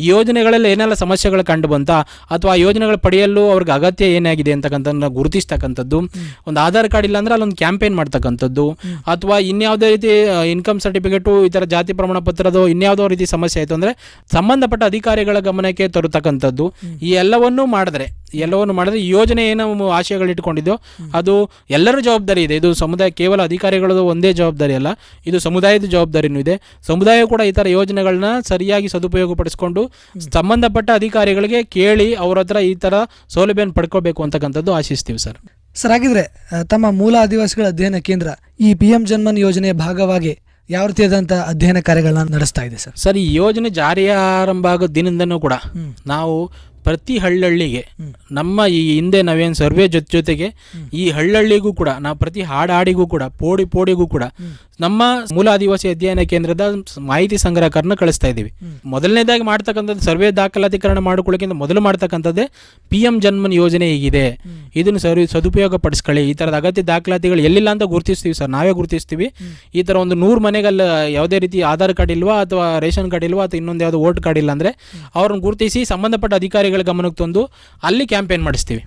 ಯೋಜನೆಗಳಲ್ಲಿ ಏನೆಲ್ಲ ಸಮಸ್ಯೆಗಳು ಕಂಡು ಬಂತ? ಅಥವಾ ಆ ಯೋಜನೆಗಳು ಪಡೆಯಲು ಅವ್ರಿಗೆ ಅಗತ್ಯ ಏನಾಗಿದೆ ಅಂತಕ್ಕಂಥದ್ದನ್ನ ಗುರುತಿಸ್ತಕ್ಕಂಥದ್ದು. ಒಂದು ಆಧಾರ್ ಕಾರ್ಡ್ ಇಲ್ಲ ಅಂದ್ರೆ ಅಲ್ಲೊಂದು ಕ್ಯಾಂಪೇನ್ ಮಾಡ್ತಕ್ಕಂಥದ್ದು. ಅಥವಾ ಇನ್ಯಾವುದೇ ರೀತಿ ಇನ್ಕಮ್ ಸರ್ಟಿಫಿಕೇಟು ಈ ಥರ ಜಾತಿ ಪ್ರಮಾಣ ಪತ್ರದ ಇನ್ಯಾವುದೋ ರೀತಿ ಸಮಸ್ಯೆ ಆಯಿತು ಅಂದರೆ ಸಂಬಂಧಪಟ್ಟ ಅಧಿಕಾರಿಗಳ ಗಮನಕ್ಕೆ ತರತಕ್ಕಂಥದ್ದು. ಈ ಎಲ್ಲವನ್ನೂ ಮಾಡಿದ್ರೆ ಎಲ್ಲವನ್ನು ಮಾಡಿದ್ರೆ ಈ ಯೋಜನೆ ಏನು ಆಶಯಗಳು ಇಟ್ಕೊಂಡಿದ್ದೋ ಅದು ಎಲ್ಲರ ಜವಾಬ್ದಾರಿ ಇದೆ. ಇದು ಸಮುದಾಯ ಕೇವಲ ಅಧಿಕಾರಿಗಳದ್ದು ಒಂದೇ ಜವಾಬ್ದಾರಿ ಅಲ್ಲ ಇದು ಸಮುದಾಯದ ಜವಾಬ್ದಾರಿನೂ ಇದೆ. ಸಮುದಾಯ ಕೂಡ ಈ ಥರ ಯೋಜನೆಗಳನ್ನ ಸರಿಯಾಗಿ ಸದುಪಯೋಗಪಡಿಸ್ಕೊಂಡು ಸಂಬಂಧಪಟ್ಟ ಅಧಿಕಾರಿಗಳಿಗೆ ಕೇಳಿ ಅವ್ರ ಹತ್ರ ಈ ಥರ ಸೌಲಭ್ಯನ ಪಡ್ಕೋಬೇಕು ಅಂತಕ್ಕಂಥದ್ದು ಆಶಿಸ್ತೀವಿ ಸರ್. ಸರ್ ಹಾಗಿದ್ರೆ ತಮ್ಮ ಮೂಲ ಆದಿವಾಸಿಗಳ ಅಧ್ಯಯನ ಕೇಂದ್ರ ಈ ಪಿ ಎಂ ಜನ್ಮನ್ ಯೋಜನೆಯ ಭಾಗವಾಗಿ ಯಾವ ರೀತಿಯಾದಂಥ ಅಧ್ಯಯನ ಕಾರ್ಯಗಳನ್ನ ನಡೆಸ್ತಾ ಇದೆ ಸರ್? ಸರ್ ಈ ಯೋಜನೆ ಜಾರಿಯ ಆರಂಭ ಆಗೋ ದಿನದಿಂದನೂ ಕೂಡ ನಾವು ಪ್ರತಿ ಹಳ್ಳಹಳ್ಳಿಗೆ ನಮ್ಮ ಈ ಹಿಂದೆ ನಾವೇನು ಸರ್ವೆ ಜೊತೆ ಜೊತೆಗೆ ಈ ಹಳ್ಳಳ್ಳಿಗೂ ಕೂಡ ನಾವು ಪ್ರತಿ ಹಾಡಾಡಿಗೂ ಕೂಡ ಪೋಡಿ ಪೋಡಿಗೂ ಕೂಡ ನಮ್ಮ ಮೂಲ ಆದಿವಾಸಿ ಅಧ್ಯಯನ ಕೇಂದ್ರದ ಮಾಹಿತಿ ಸಂಗ್ರಹಕರನ್ನ ಕಳಿಸ್ತಾ ಇದ್ದೀವಿ. ಮೊದಲನೇದಾಗಿ ಮಾಡ್ತಕ್ಕಂಥದ್ದು ಸರ್ವೆ ದಾಖಲಾತೀಕರಣ ಮಾಡಿಕೊಳ್ಳೋಕ್ಕಿಂತ ಮೊದಲು ಮಾಡ್ತಕ್ಕಂಥದ್ದೇ ಪಿ ಎಂ ಜನ್ಮನ್ ಯೋಜನೆ ಹೀಗಿದೆ. ಇದನ್ನು ಸರ್ ಸದುಪಯೋಗ ಪಡಿಸ್ಕೊಳ್ಳಿ. ಈ ಥರದ ಅಗತ್ಯ ದಾಖಲಾತಿಗಳು ಎಲ್ಲಿಲ್ಲ ಅಂತ ಗುರುತಿಸ್ತೀವಿ ಸರ್ ನಾವೇ ಗುರುತಿಸ್ತೀವಿ. ಈ ಥರ ಒಂದು ನೂರು ಮನೆಗಲ್ಲ ಯಾವುದೇ ರೀತಿ ಆಧಾರ್ ಕಾರ್ಡ್ ಇಲ್ವಾ ಅಥವಾ ರೇಷನ್ ಕಾರ್ಡ್ ಇಲ್ವಾ ಅಥವಾ ಇನ್ನೊಂದು ಯಾವುದೋ ವೋಟ್ ಕಾರ್ಡ್ ಇಲ್ಲ ಅಂದರೆ ಅವ್ರನ್ನ ಗುರುತಿಸಿ ಸಂಬಂಧಪಟ್ಟ ಅಧಿಕಾರಿಗಳ ಗಮನಕ್ಕೆ ತಂದು ಅಲ್ಲಿ ಕ್ಯಾಂಪೇನ್ ಮಾಡಿಸ್ತೀವಿ.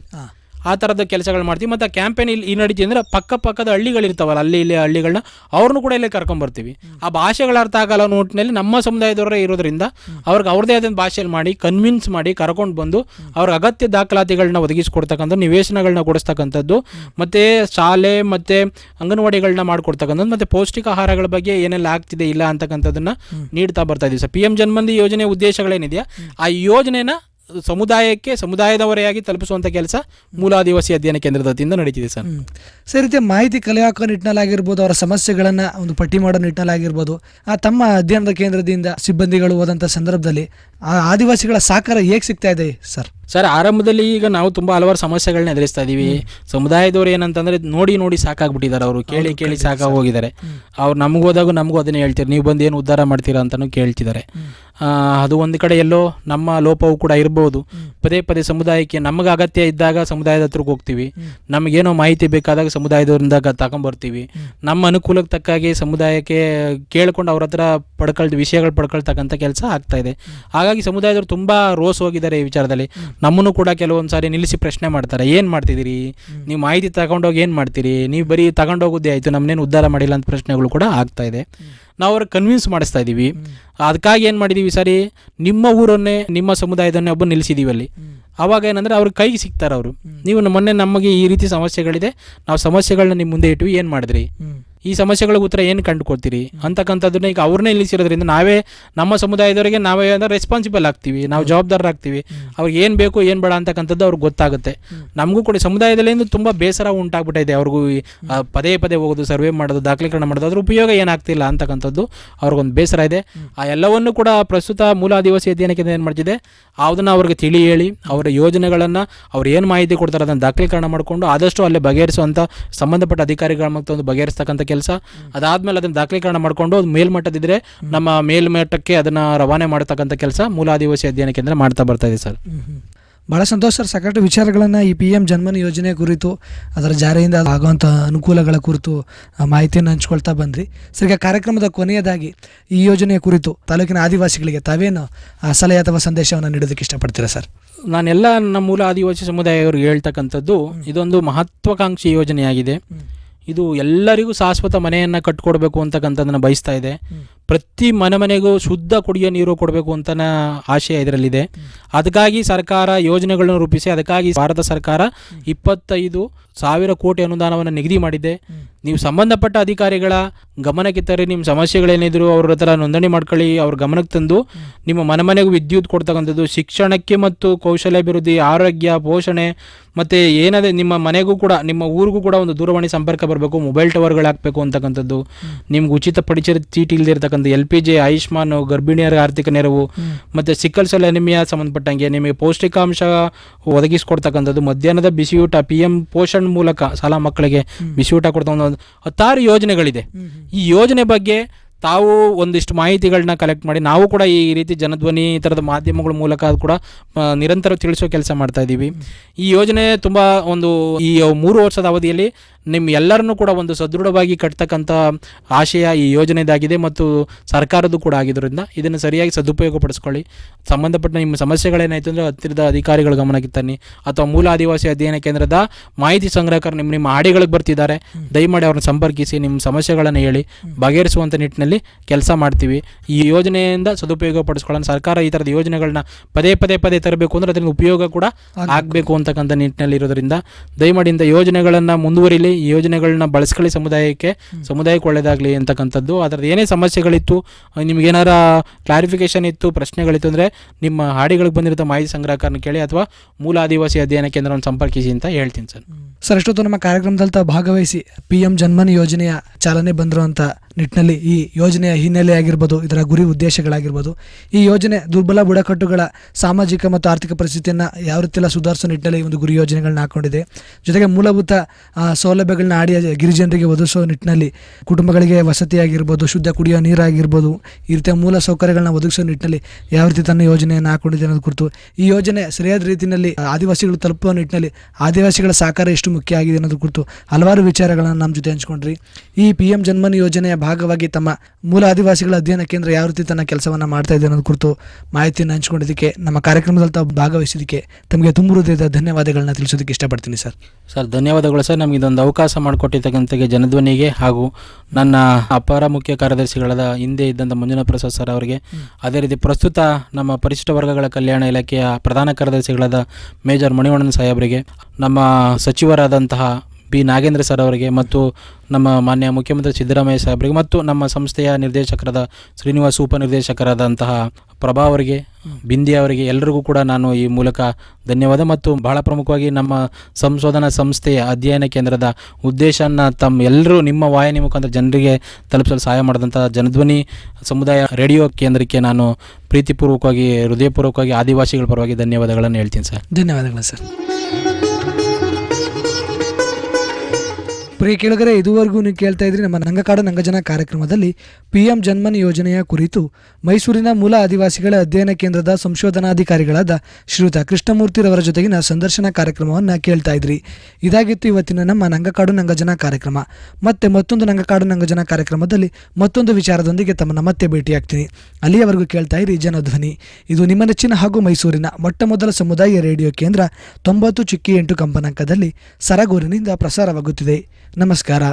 ಆ ಥರದ ಕೆಲಸಗಳು ಮಾಡ್ತೀವಿ. ಮತ್ತು ಆ ಕ್ಯಾಂಪೇನ್ ಇಲ್ಲಿ ಈ ನಡೀತಿ ಅಂದರೆ ಪಕ್ಕ ಪಕ್ಕದ ಹಳ್ಳಿಗಳಿರ್ತಾವಲ್ಲ ಅಲ್ಲಿ ಇಲ್ಲಿ ಹಳ್ಳಿಗಳನ್ನ ಅವ್ರನ್ನೂ ಕೂಡ ಇಲ್ಲೇ ಕರ್ಕೊಂಬರ್ತೀವಿ ಆ ಭಾಷೆಗಳ ಅರ್ಥ ಆಗಲ್ಲ ನೋಟಿನಲ್ಲಿ ನಮ್ಮ ಸಮುದಾಯದವರೇ ಇರೋದ್ರಿಂದ ಅವ್ರಿಗೆ ಅವ್ರದೇ ಆದ ಭಾಷೆಯಲ್ಲಿ ಮಾಡಿ ಕನ್ವಿನ್ಸ್ ಮಾಡಿ ಕರ್ಕೊಂಡು ಬಂದು ಅವ್ರಿಗೆ ಅಗತ್ಯ ದಾಖಲಾತಿಗಳನ್ನ ಒದಗಿಸ್ಕೊಡ್ತಕ್ಕಂಥ ನಿವೇಶನಗಳನ್ನ ಕೊಡಿಸ್ತಕ್ಕಂಥದ್ದು ಮತ್ತು ಶಾಲೆ ಮತ್ತು ಅಂಗನವಾಡಿಗಳನ್ನ ಮಾಡಿಕೊಡ್ತಕ್ಕಂಥದ್ದು ಮತ್ತು ಪೌಷ್ಟಿಕ ಆಹಾರಗಳ ಬಗ್ಗೆ ಏನೆಲ್ಲ ಆಗ್ತಿದೆ ಇಲ್ಲ ಅಂತಕ್ಕಂಥದ್ದನ್ನು ನೀಡ್ತಾ ಬರ್ತಾ ಇದ್ದೀವಿ ಸರ್ ಪಿ ಎಂ ಜನ್ಮಂದಿ ಯೋಜನೆ ಉದ್ದೇಶಗಳೇನಿದೆಯಾ? ಆ ಯೋಜನೆನ ಸಮುದಾಯಕ್ಕೆ ಸಮುದಾಯದವರೆಯಾಗಿ ತಲುಪಿಸುವಂಥ ಕೆಲಸ ಮೂಲಾದಿವಾಸಿ ಅಧ್ಯಯನ ಕೇಂದ್ರದ ವತಿಯಿಂದ ನಡೀತಿದೆ ಸರ್. ಸರಿ ರೀತಿಯ ಮಾಹಿತಿ ಕಲೆ ಹಾಕೋ ನಿಟ್ಟಿನಲ್ಲಾಗಿರ್ಬೋದು ಅವರ ಸಮಸ್ಯೆಗಳನ್ನು ಒಂದು ಪಟ್ಟಿ ಮಾಡೋ ನಿಟ್ಟಿನಲ್ಲಾಗಿರ್ಬೋದು ಆ ತಮ್ಮ ಅಧ್ಯಯನದ ಕೇಂದ್ರದಿಂದ ಸಿಬ್ಬಂದಿಗಳು ಹೋದಂಥ ಸಂದರ್ಭದಲ್ಲಿ ಆ ಆದಿವಾಸಿಗಳ ಸಾಕಾರ ಹೇಗೆ ಸಿಗ್ತಾ ಇದೆ ಸರ್? ಸರ್ ಆರಂಭದಲ್ಲಿ ಈಗ ನಾವು ತುಂಬಾ ಹಲವಾರು ಸಮಸ್ಯೆಗಳನ್ನ ಎದುರಿಸ್ತಾ ಇದ್ದೀವಿ ಸಮುದಾಯದವ್ರು ಏನಂತಂದ್ರೆ ನೋಡಿ ನೋಡಿ ಸಾಕಾಗ್ಬಿಟ್ಟಿದ್ದಾರೆ ಅವರು ಕೇಳಿ ಕೇಳಿ ಸಾಕಾಗಿ ಹೋಗಿದ್ದಾರೆ ಅವ್ರು ನಮಗೂ ಹೋದಾಗ ನಮಗೂ ಅದನ್ನೇ ಹೇಳ್ತೀರಿ ನೀವು ಬಂದು ಏನು ಉದ್ಧಾರ ಮಾಡ್ತೀರಾ ಅಂತಲೂ ಕೇಳ್ತಿದ್ದಾರೆ. ಅದು ಒಂದು ಕಡೆ ಎಲ್ಲೋ ನಮ್ಮ ಲೋಪವು ಕೂಡ ಇರ್ಬೋದು. ಪದೇ ಪದೇ ಸಮುದಾಯಕ್ಕೆ ನಮಗೆ ಅಗತ್ಯ ಇದ್ದಾಗ ಸಮುದಾಯದ ಹತ್ರಕ್ಕೆ ಹೋಗ್ತೀವಿ. ನಮಗೇನೋ ಮಾಹಿತಿ ಬೇಕಾದಾಗ ಸಮುದಾಯದವರಿಂದ ತಗೊಂಬರ್ತೀವಿ. ನಮ್ಮ ಅನುಕೂಲಕ್ಕೆ ತಕ್ಕಾಗಿ ಸಮುದಾಯಕ್ಕೆ ಕೇಳ್ಕೊಂಡು ಅವ್ರ ಹತ್ರ ಪಡ್ಕೊಳ್ ವಿಷಯಗಳು ಪಡ್ಕೊಳ್ತಕ್ಕಂಥ ಕೆಲಸ ಆಗ್ತಾ ಇದೆ. ಹಾಗಾಗಿ ಸಮುದಾಯದವರು ತುಂಬ ರೋಸ್ ಹೋಗಿದ್ದಾರೆ ಈ ವಿಚಾರದಲ್ಲಿ. ನಮ್ಮನ್ನು ಕೂಡ ಕೆಲವೊಂದು ಸಾರಿ ನಿಲ್ಲಿಸಿ ಪ್ರಶ್ನೆ ಮಾಡ್ತಾರೆ. ಏನು ಮಾಡ್ತಿದ್ದೀರಿ? ನೀವು ಮಾಹಿತಿ ತಗೊಂಡೋಗಿ ಏನು ಮಾಡ್ತೀರಿ? ನೀವು ಬರೀ ತಗೊಂಡೋಗೋದೇ ಆಯಿತು ನಮ್ಮನ್ನೇನು ಉದ್ಧಾರ ಮಾಡಿಲ್ಲ ಅಂತ ಪ್ರಶ್ನೆಗಳು ಕೂಡ ಆಗ್ತಾ ಇದೆ. ನಾವು ಅವ್ರಿಗೆ ಕನ್ವಿನ್ಸ್ ಮಾಡಿಸ್ತಾ ಇದ್ದೀವಿ ಅದಕ್ಕಾಗಿ ಏನು ಮಾಡಿದ್ದೀವಿ ಸರಿ ನಿಮ್ಮ ಊರನ್ನೇ ನಿಮ್ಮ ಸಮುದಾಯದನ್ನೇ ಒಬ್ಬ ನಿಲ್ಲಿಸಿದ್ದೀವಿ ಅಲ್ಲಿ. ಅವಾಗ ಏನಂದ್ರೆ ಅವ್ರ ಕೈಗೆ ಸಿಗ್ತಾರೆ ಅವರು. ನೀವು ಮೊನ್ನೆ ನಮಗೆ ಈ ರೀತಿ ಸಮಸ್ಯೆಗಳಿದೆ ನಾವು ಸಮಸ್ಯೆಗಳನ್ನ ನಿಮ್ಮ ಮುಂದೆ ಇಟ್ವಿ ಏನು ಮಾಡಿದ್ರಿ? ಈ ಸಮಸ್ಯೆಗಳಿಗೆ ಉತ್ತರ ಏನು ಕಂಡುಕೊಳ್ತೀರಿ? ಅಂತಕ್ಕಂಥದ್ದನ್ನ ಈಗ ಅವ್ರನ್ನೇ ನಿಲ್ಲಿಸಿರೋದ್ರಿಂದ ನಾವೇ ನಮ್ಮ ಸಮುದಾಯದವರಿಗೆ ನಾವೇ ರೆಸ್ಪಾನ್ಸಿಬಲ್ ಆಗ್ತೀವಿ. ನಾವು ಜವಾಬ್ದಾರರಾಗ್ತೀವಿ. ಅವ್ರಿಗೆ ಏನು ಬೇಕು ಏನು ಬೇಡ ಅಂತಕ್ಕಂಥದ್ದು ಅವ್ರಿಗೆ ಗೊತ್ತಾಗುತ್ತೆ. ನಮಗೂ ಕೂಡ ಸಮುದಾಯದಲ್ಲಿ ತುಂಬ ಬೇಸರ ಉಂಟಾಗ್ಬಿಟ್ಟಿದೆ. ಅವ್ರಿಗೂ ಪದೇ ಪದೇ ಹೋಗೋದು ಸರ್ವೆ ಮಾಡೋದು ದಾಖಲೀಕರಣ ಮಾಡೋದು ಅದ್ರ ಉಪಯೋಗ ಏನಾಗ್ತಿಲ್ಲ ಅಂತಕ್ಕಂಥದ್ದು ಅವ್ರಿಗೊಂದು ಬೇಸರ ಇದೆ. ಆ ಎಲ್ಲವನ್ನು ಕೂಡ ಪ್ರಸ್ತುತ ಮೂಲ ಆದಿವಾಸಿ ಅಧ್ಯಯನಕ್ಕೆ ಏನು ಮಾಡ್ತಿದೆ? ಅದನ್ನು ಅವ್ರಿಗೆ ತಿಳಿ ಹೇಳಿ ಅವರ ಯೋಜನೆಗಳನ್ನು ಅವ್ರು ಏನು ಮಾಹಿತಿ ಕೊಡ್ತಾರೆ ಅದನ್ನು ದಾಖಲೀಕರಣ ಮಾಡಿಕೊಂಡು ಆದಷ್ಟು ಅಲ್ಲೇ ಬಗೆಹರಿಸುವಂಥ ಸಂಬಂಧಪಟ್ಟ ಅಧಿಕಾರಿಗಳ ಮತ್ತೊಂದು ಬಗೆಹರಿಸ್ತಕ್ಕಂಥ ಕೆಲಸ. ಅದಾದಮೇಲೆ ಅದನ್ನು ದಾಖಲೀಕರಣ ಮಾಡಿಕೊಂಡು ಅದು ಮೇಲ್ಮಟ್ಟದಿದ್ದರೆ ನಮ್ಮ ಮೇಲ್ಮಟ್ಟಕ್ಕೆ ಅದನ್ನು ರವಾನೆ ಮಾಡತಕ್ಕಂಥ ಕೆಲಸ ಮೂಲ ಆದಿವಾಸಿ ಅಧ್ಯಯನ ಕೇಂದ್ರ ಮಾಡ್ತಾ ಬರ್ತಾ ಇದೆ ಸರ್. ಭಾಳ ಸಂತೋಷ ಸರ್. ಸಾಕಷ್ಟು ವಿಚಾರಗಳನ್ನು ಈ ಪಿ ಎಂ ಜನ್ಮನ್ ಯೋಜನೆ ಕುರಿತು ಅದರ ಜಾರಿಯಿಂದ ಆಗುವಂಥ ಅನುಕೂಲಗಳ ಕುರಿತು ಮಾಹಿತಿಯನ್ನು ಹಂಚ್ಕೊಳ್ತಾ ಬಂದ್ರಿ. ಸರ್ ಈಗ ಕಾರ್ಯಕ್ರಮದ ಕೊನೆಯದಾಗಿ ಈ ಯೋಜನೆಯ ಕುರಿತು ತಾಲೂಕಿನ ಆದಿವಾಸಿಗಳಿಗೆ ತಾವೇನು ಆ, ಸಲಹೆ ಅಥವಾ ಸಂದೇಶವನ್ನು ನೀಡೋದಕ್ಕೆ ಇಷ್ಟಪಡ್ತೀರಾ ಸರ್? ನಾನೆಲ್ಲ ನಮ್ಮ ಮೂಲ ಆದಿವಾಸಿ ಸಮುದಾಯವರು ಹೇಳ್ತಕ್ಕಂಥದ್ದು ಇದೊಂದು ಮಹತ್ವಾಕಾಂಕ್ಷಿ ಯೋಜನೆಯಾಗಿದೆ. ಇದು ಎಲ್ಲರಿಗೂ ಶಾಶ್ವತ ಮನೆಯನ್ನು ಕಟ್ಕೊಡ್ಬೇಕು ಅಂತಕ್ಕಂಥದ್ದನ್ನು ಬಯಸ್ತಾ ಇದೆ. ಪ್ರತಿ ಮನೆ ಮನೆಗೂ ಶುದ್ಧ ಕುಡಿಯೋ ನೀರು ಕೊಡಬೇಕು ಅಂತ ಆಶಯ ಇದರಲ್ಲಿದೆ. ಅದಕ್ಕಾಗಿ ಸರ್ಕಾರ ಯೋಜನೆಗಳನ್ನು ರೂಪಿಸಿ, ಅದಕ್ಕಾಗಿ ಭಾರತ ಸರ್ಕಾರ ಇಪ್ಪತ್ತೈದು ಸಾವಿರ ಕೋಟಿ ಅನುದಾನವನ್ನು ನಿಗದಿ ಮಾಡಿದೆ. ನೀವು ಸಂಬಂಧಪಟ್ಟ ಅಧಿಕಾರಿಗಳ ಗಮನಕ್ಕೆ ತರಿ ನಿಮ್ಮ ಸಮಸ್ಯೆಗಳೇನಿದ್ರು ಅವ್ರ ಹತ್ರ ನೋಂದಣಿ ಮಾಡ್ಕೊಳ್ಳಿ, ಅವ್ರ ಗಮನಕ್ಕೆ ತಂದು ನಿಮ್ಮ ಮನೆ ಮನೆಗೂ ವಿದ್ಯುತ್ ಕೊಡ್ತಕ್ಕಂಥದ್ದು ಶಿಕ್ಷಣಕ್ಕೆ ಮತ್ತು ಕೌಶಲ್ಯಾಭಿವೃದ್ಧಿ, ಆರೋಗ್ಯ, ಪೋಷಣೆ ಮತ್ತು ಏನದೇ ನಿಮ್ಮ ಮನೆಗೂ ಕೂಡ, ನಿಮ್ಮ ಊರಿಗೂ ಕೂಡ ಒಂದು ದೂರವಾಣಿ ಸಂಪರ್ಕ ಬರಬೇಕು, ಮೊಬೈಲ್ ಟವರ್ಗಳು ಹಾಕಬೇಕು ಅಂತಕ್ಕಂಥದ್ದು. ನಿಮ್ಗೆ ಉಚಿತ ಪಡಿಚರ ಚೀಟಿ ಇಲ್ದಿರ್ತಕ್ಕಂಥ ಎಲ್ ಪಿ ಜಿ ಆಯುಷ್ಮಾನ್ ಗರ್ಭಿಣಿಯರ ಆರ್ಥಿಕ ನೆರವು ಮತ್ತು ಸಿಕ್ಕಲ್ ಸೆಲ್ ಅನಿಮಿಯಾ ಸಂಬಂಧಪಟ್ಟಂಗೆ ನಿಮಗೆ ಪೌಷ್ಟಿಕಾಂಶ ಒದಗಿಸ್ಕೊಡ್ತಕ್ಕಂಥದ್ದು ಮಧ್ಯಾಹ್ನದ ಬಿಸಿಯೂಟ ಪಿ ಎಂ ಪೋಷಣ್ ಮೂಲಕ ಶಾಲಾ ಮಕ್ಕಳಿಗೆ ಬಿಸಿಯೂಟ ಕೊಡ್ತಾ ಒಂದು ಹತ್ತಾರು ಯೋಜನೆಗಳಿದೆ. ಈ ಯೋಜನೆ ಬಗ್ಗೆ ತಾವು ಒಂದಿಷ್ಟು ಮಾಹಿತಿಗಳನ್ನ ಕಲೆಕ್ಟ್ ಮಾಡಿ ನಾವು ಕೂಡ ಈ ರೀತಿ ಜನಧ್ವನಿ ಈ ಥರದ ಮಾಧ್ಯಮಗಳ ಮೂಲಕ ಅದು ಕೂಡ ನಿರಂತರ ತಿಳಿಸೋ ಕೆಲಸ ಮಾಡ್ತಾ ಇದ್ದೀವಿ. ಈ ಯೋಜನೆ ತುಂಬ ಒಂದು ಈ ಮೂರು ವರ್ಷದ ಅವಧಿಯಲ್ಲಿ ನಿಮ್ಮ ಎಲ್ಲರನ್ನೂ ಕೂಡ ಒಂದು ಸದೃಢವಾಗಿ ಕಟ್ತಕ್ಕಂಥ ಆಶಯ ಈ ಯೋಜನೆದಾಗಿದೆ ಮತ್ತು ಸರ್ಕಾರದ್ದು ಕೂಡ ಆಗಿದ್ದರಿಂದ ಇದನ್ನು ಸರಿಯಾಗಿ ಸದುಪಯೋಗ ಪಡಿಸ್ಕೊಳ್ಳಿ. ಸಂಬಂಧಪಟ್ಟ ನಿಮ್ಮ ಸಮಸ್ಯೆಗಳೇನಾಯಿತು ಅಂದರೆ ಹತ್ತಿರದ ಅಧಿಕಾರಿಗಳ ಗಮನಕ್ಕೆ ತನ್ನಿ. ಅಥವಾ ಮೂಲ ಆದಿವಾಸಿ ಅಧ್ಯಯನ ಕೇಂದ್ರದ ಮಾಹಿತಿ ಸಂಗ್ರಹಕರು ನಿಮ್ಮ ನಿಮ್ಮ ಹಾಡಿಗಳಿಗೆ ಬರ್ತಿದ್ದಾರೆ. ದಯಮಾಡಿ ಅವ್ರನ್ನ ಸಂಪರ್ಕಿಸಿ ನಿಮ್ಮ ಸಮಸ್ಯೆಗಳನ್ನು ಹೇಳಿ. ಬಗೆಹರಿಸುವಂಥ ನಿಟ್ಟಿನಲ್ಲಿ ಕೆಲಸ ಮಾಡ್ತೀವಿ. ಈ ಯೋಜನೆಯಿಂದ ಸದುಪಯೋಗ ಪಡಿಸ್ಕೊಳ್ಳೋಣ. ಸರ್ಕಾರ ಈ ಥರದ ಯೋಜನೆಗಳನ್ನ ಪದೇ ಪದೇ ಪದೇ ತರಬೇಕು ಅಂದರೆ ಅದರಿಂದ ಉಪಯೋಗ ಕೂಡ ಆಗಬೇಕು ಅಂತಕ್ಕಂಥ ನಿಟ್ಟಿನಲ್ಲಿ ಇರೋದ್ರಿಂದ ದಯಮಾಡಿ ಇಂಥ ಯೋಜನೆಗಳನ್ನು ಮುಂದುವರಿಲಿ. ಈ ಯೋಜನೆಗಳನ್ನ ಬಳಸ್ಕೊಳ್ಳಿ ಸಮುದಾಯಕ್ಕೆ ಸಮುದಾಯಕ್ಕೆ ಒಳ್ಳೇದಾಗಲಿ ಅಂತಕ್ಕಂಥದ್ದು. ಅದರದ್ದು ಏನೇ ಸಮಸ್ಯೆಗಳಿತ್ತು ನಿಮಗೇನಾರ ಕ್ಲಾರಿಫಿಕೇಶನ್ ಇತ್ತು ಪ್ರಶ್ನೆಗಳಿತ್ತು ಅಂದರೆ ನಿಮ್ಮ ಹಾಡಿಗಳಿಗೆ ಬಂದಿರೋ ಮಾಹಿತಿ ಸಂಗ್ರಹಕರನ್ನು ಕೇಳಿ ಅಥವಾ ಮೂಲ ಆದಿವಾಸಿ ಅಧ್ಯಯನ ಕೇಂದ್ರವನ್ನು ಸಂಪರ್ಕಿಸಿ ಅಂತ ಹೇಳ್ತೀನಿ ಸರ್. ಸರ್ ಅಷ್ಟೊತ್ತು ನಮ್ಮ ಕಾರ್ಯಕ್ರಮದಲ್ಲಿ ಭಾಗವಹಿಸಿ ಪಿ ಎಂ ಜನ್ಮನ್ ಯೋಜನೆಯ ಚಾಲನೆ ಬಂದಿರುವಂಥ ನಿಟ್ಟಿನಲ್ಲಿ ಈ ಯೋಜನೆಯ ಹಿನ್ನೆಲೆ ಆಗಿರ್ಬೋದು, ಇದರ ಗುರಿ ಉದ್ದೇಶಗಳಾಗಿರ್ಬೋದು. ಈ ಯೋಜನೆ ದುರ್ಬಲ ಬುಡಕಟ್ಟುಗಳ ಸಾಮಾಜಿಕ ಮತ್ತು ಆರ್ಥಿಕ ಪರಿಸ್ಥಿತಿಯನ್ನು ಯಾವ ರೀತಿಯೆಲ್ಲ ಸುಧಾರಿಸೋ ನಿಟ್ಟಿನಲ್ಲಿ ಒಂದು ಗುರಿ ಯೋಜನೆಗಳನ್ನ ಹಾಕೊಂಡಿದೆ. ಜೊತೆಗೆ ಮೂಲಭೂತ ಸೌಲಭ್ಯಗಳನ್ನ ಆಡಿ ಗಿರಿಜನರಿಗೆ ಒದಗಿಸೋ ನಿಟ್ಟಿನಲ್ಲಿ ಕುಟುಂಬಗಳಿಗೆ ವಸತಿ ಆಗಿರ್ಬೋದು ಶುದ್ಧ ಕುಡಿಯೋ ನೀರಾಗಿರ್ಬೋದು, ಈ ರೀತಿಯ ಮೂಲ ಸೌಕರ್ಯಗಳನ್ನ ಒದಗಿಸೋ ನಿಟ್ಟಿನಲ್ಲಿ ಯಾವ ರೀತಿ ತನ್ನ ಯೋಜನೆಯನ್ನು ಹಾಕೊಂಡಿದೆ ಅನ್ನೋದು ಕುರಿತು ಈ ಯೋಜನೆ ಸರಿಯಾದ ರೀತಿಯಲ್ಲಿ ಆದಿವಾಸಿಗಳು ತಲುಪುವ ನಿಟ್ಟಿನಲ್ಲಿ ಆದಿವಾಸಿಗಳ ಸಹಕಾರ ಎಷ್ಟು ಮುಖ್ಯ ಆಗಿದೆ ಅನ್ನೋದು ಕುರಿತು ಹಲವಾರು ವಿಚಾರಗಳನ್ನು ನಮ್ಮ ಜೊತೆ ಹಂಚ್ಕೊಂಡ್ರಿ. ಈ ಪಿ ಎಂ ಜನ್ಮನ್ ಯೋಜನೆಯ ಭಾಗವಾಗಿ ತಮ್ಮ ಮೂಲ ಆದಿವಾಸಿಗಳ ಅಧ್ಯಯನ ಕೇಂದ್ರ ಯಾವ ರೀತಿ ತನ್ನ ಕೆಲಸವನ್ನು ಮಾಡ್ತಾ ಇದೆ ಅನ್ನೋದು ಕುರಿತು ಮಾಹಿತಿಯನ್ನು ಹಂಚಿಕೊಂಡಿದ್ದಕ್ಕೆ, ನಮ್ಮ ಕಾರ್ಯಕ್ರಮದಲ್ಲಿ ತಾವು ಭಾಗವಹಿಸಿದ್ದಕ್ಕೆ ತಮಗೆ ತುಂಬ ಹೃದಯದ ಧನ್ಯವಾದಗಳನ್ನ ತಿಳಿಸೋದಕ್ಕೆ ಇಷ್ಟಪಡ್ತೀನಿ ಸರ್. ಸರ್, ಧನ್ಯವಾದಗಳು ಸರ್. ನಮಗೆ ಇದೊಂದು ಅವಕಾಶ ಮಾಡಿಕೊಟ್ಟಿರ್ತಕ್ಕಂಥ ಜನಧ್ವನಿಗೆ ಹಾಗೂ ನನ್ನ ಅಪರ ಮುಖ್ಯ ಕಾರ್ಯದರ್ಶಿಗಳಾದ ಹಿಂದೆ ಇದ್ದಂಥ ಮಂಜುನಾಥ ಪ್ರಸಾದ್ ಸರ್ ಅವರಿಗೆ ಅದೇ ರೀತಿ ಪ್ರಸ್ತುತ ನಮ್ಮ ಪರಿಶಿಷ್ಟ ವರ್ಗಗಳ ಕಲ್ಯಾಣ ಇಲಾಖೆಯ ಪ್ರಧಾನ ಕಾರ್ಯದರ್ಶಿಗಳಾದ ಮೇಜರ್ ಮಣಿವಣ್ಣನ್ ಸಾಹೇಬರಿಗೆ, ನಮ್ಮ ಸಚಿವರಾದಂತಹ ಬಿ ನಾಗೇಂದ್ರ ಸರ್ ಅವರಿಗೆ ಮತ್ತು ನಮ್ಮ ಮಾನ್ಯ ಮುಖ್ಯಮಂತ್ರಿ ಸಿದ್ದರಾಮಯ್ಯ ಸಾಹೇಬರಿಗೆ ಮತ್ತು ನಮ್ಮ ಸಂಸ್ಥೆಯ ನಿರ್ದೇಶಕರಾದ ಶ್ರೀನಿವಾಸ್ ಉಪನಿರ್ದೇಶಕರಾದಂತಹ ಪ್ರಭಾ ಅವರಿಗೆ, ಬಿಂದಿ ಅವರಿಗೆ ಎಲ್ಲರಿಗೂ ಕೂಡ ನಾನು ಈ ಮೂಲಕ ಧನ್ಯವಾದ ಮತ್ತು ಬಹಳ ಪ್ರಮುಖವಾಗಿ ನಮ್ಮ ಸಂಶೋಧನಾ ಸಂಸ್ಥೆಯ ಅಧ್ಯಯನ ಕೇಂದ್ರದ ಉದ್ದೇಶನ ತಮ್ಮ ಎಲ್ಲರೂ ನಿಮ್ಮ ವಾಹಿನಿ ಮುಖಾಂತರ ಜನರಿಗೆ ತಲುಪಿಸಲು ಸಹಾಯ ಮಾಡಿದಂಥ ಜನಧ್ವನಿ ಸಮುದಾಯ ರೇಡಿಯೋ ಕೇಂದ್ರಕ್ಕೆ ನಾನು ಪ್ರೀತಿಪೂರ್ವಕವಾಗಿ, ಹೃದಯಪೂರ್ವಕವಾಗಿ, ಆದಿವಾಸಿಗಳ ಪರವಾಗಿ ಧನ್ಯವಾದಗಳನ್ನು ಹೇಳ್ತೀನಿ ಸರ್. ಧನ್ಯವಾದಗಳು ಸರ್. ಪ್ರಿಯ ಕೇಳಿದರೆ ಇದುವರೆಗೂ ನೀವು ಕೇಳ್ತಾ ಇದ್ರಿ ನಮ್ಮ ನಂಗಕಾಡು ನಂಗಜನ ಕಾರ್ಯಕ್ರಮದಲ್ಲಿ ಪಿ ಎಂ ಜನ್ಮನ್ ಯೋಜನೆಯ ಕುರಿತು ಮೈಸೂರಿನ ಮೂಲ ಆದಿವಾಸಿಗಳ ಅಧ್ಯಯನ ಕೇಂದ್ರದ ಸಂಶೋಧನಾಧಿಕಾರಿಗಳಾದ ಶ್ರೀಯುತ ಕೃಷ್ಣಮೂರ್ತಿರವರ ಜೊತೆಗಿನ ಸಂದರ್ಶನ ಕಾರ್ಯಕ್ರಮವನ್ನು ಕೇಳ್ತಾ ಇದ್ರಿ. ಇದಾಗಿತ್ತು ಇವತ್ತಿನ ನಮ್ಮ ನಂಗಕಾಡು ನಂಗಜನ ಕಾರ್ಯಕ್ರಮ. ಮತ್ತೆ ಮತ್ತೊಂದು ನಂಗಕಾಡು ನಂಗಜನ ಕಾರ್ಯಕ್ರಮದಲ್ಲಿ ಮತ್ತೊಂದು ವಿಚಾರದೊಂದಿಗೆ ತಮ್ಮನ್ನು ಮತ್ತೆ ಭೇಟಿಯಾಗ್ತೀನಿ. ಅಲ್ಲಿಯವರೆಗೂ ಕೇಳ್ತಾ ಇರಿ ಜನಧ್ವನಿ. ಇದು ನಿಮ್ಮ ನೆಚ್ಚಿನ ಹಾಗೂ ಮೈಸೂರಿನ ಮೊಟ್ಟ ಮೊದಲ ಸಮುದಾಯ ರೇಡಿಯೋ ಕೇಂದ್ರ ತೊಂಬತ್ತು ಚಿಕ್ಕಿ ಎಂಟು ಕಂಪನಾಂಕದಲ್ಲಿ ಸರಗೂರಿನಿಂದ ಪ್ರಸಾರವಾಗುತ್ತಿದೆ. ನಮಸ್ಕಾರ.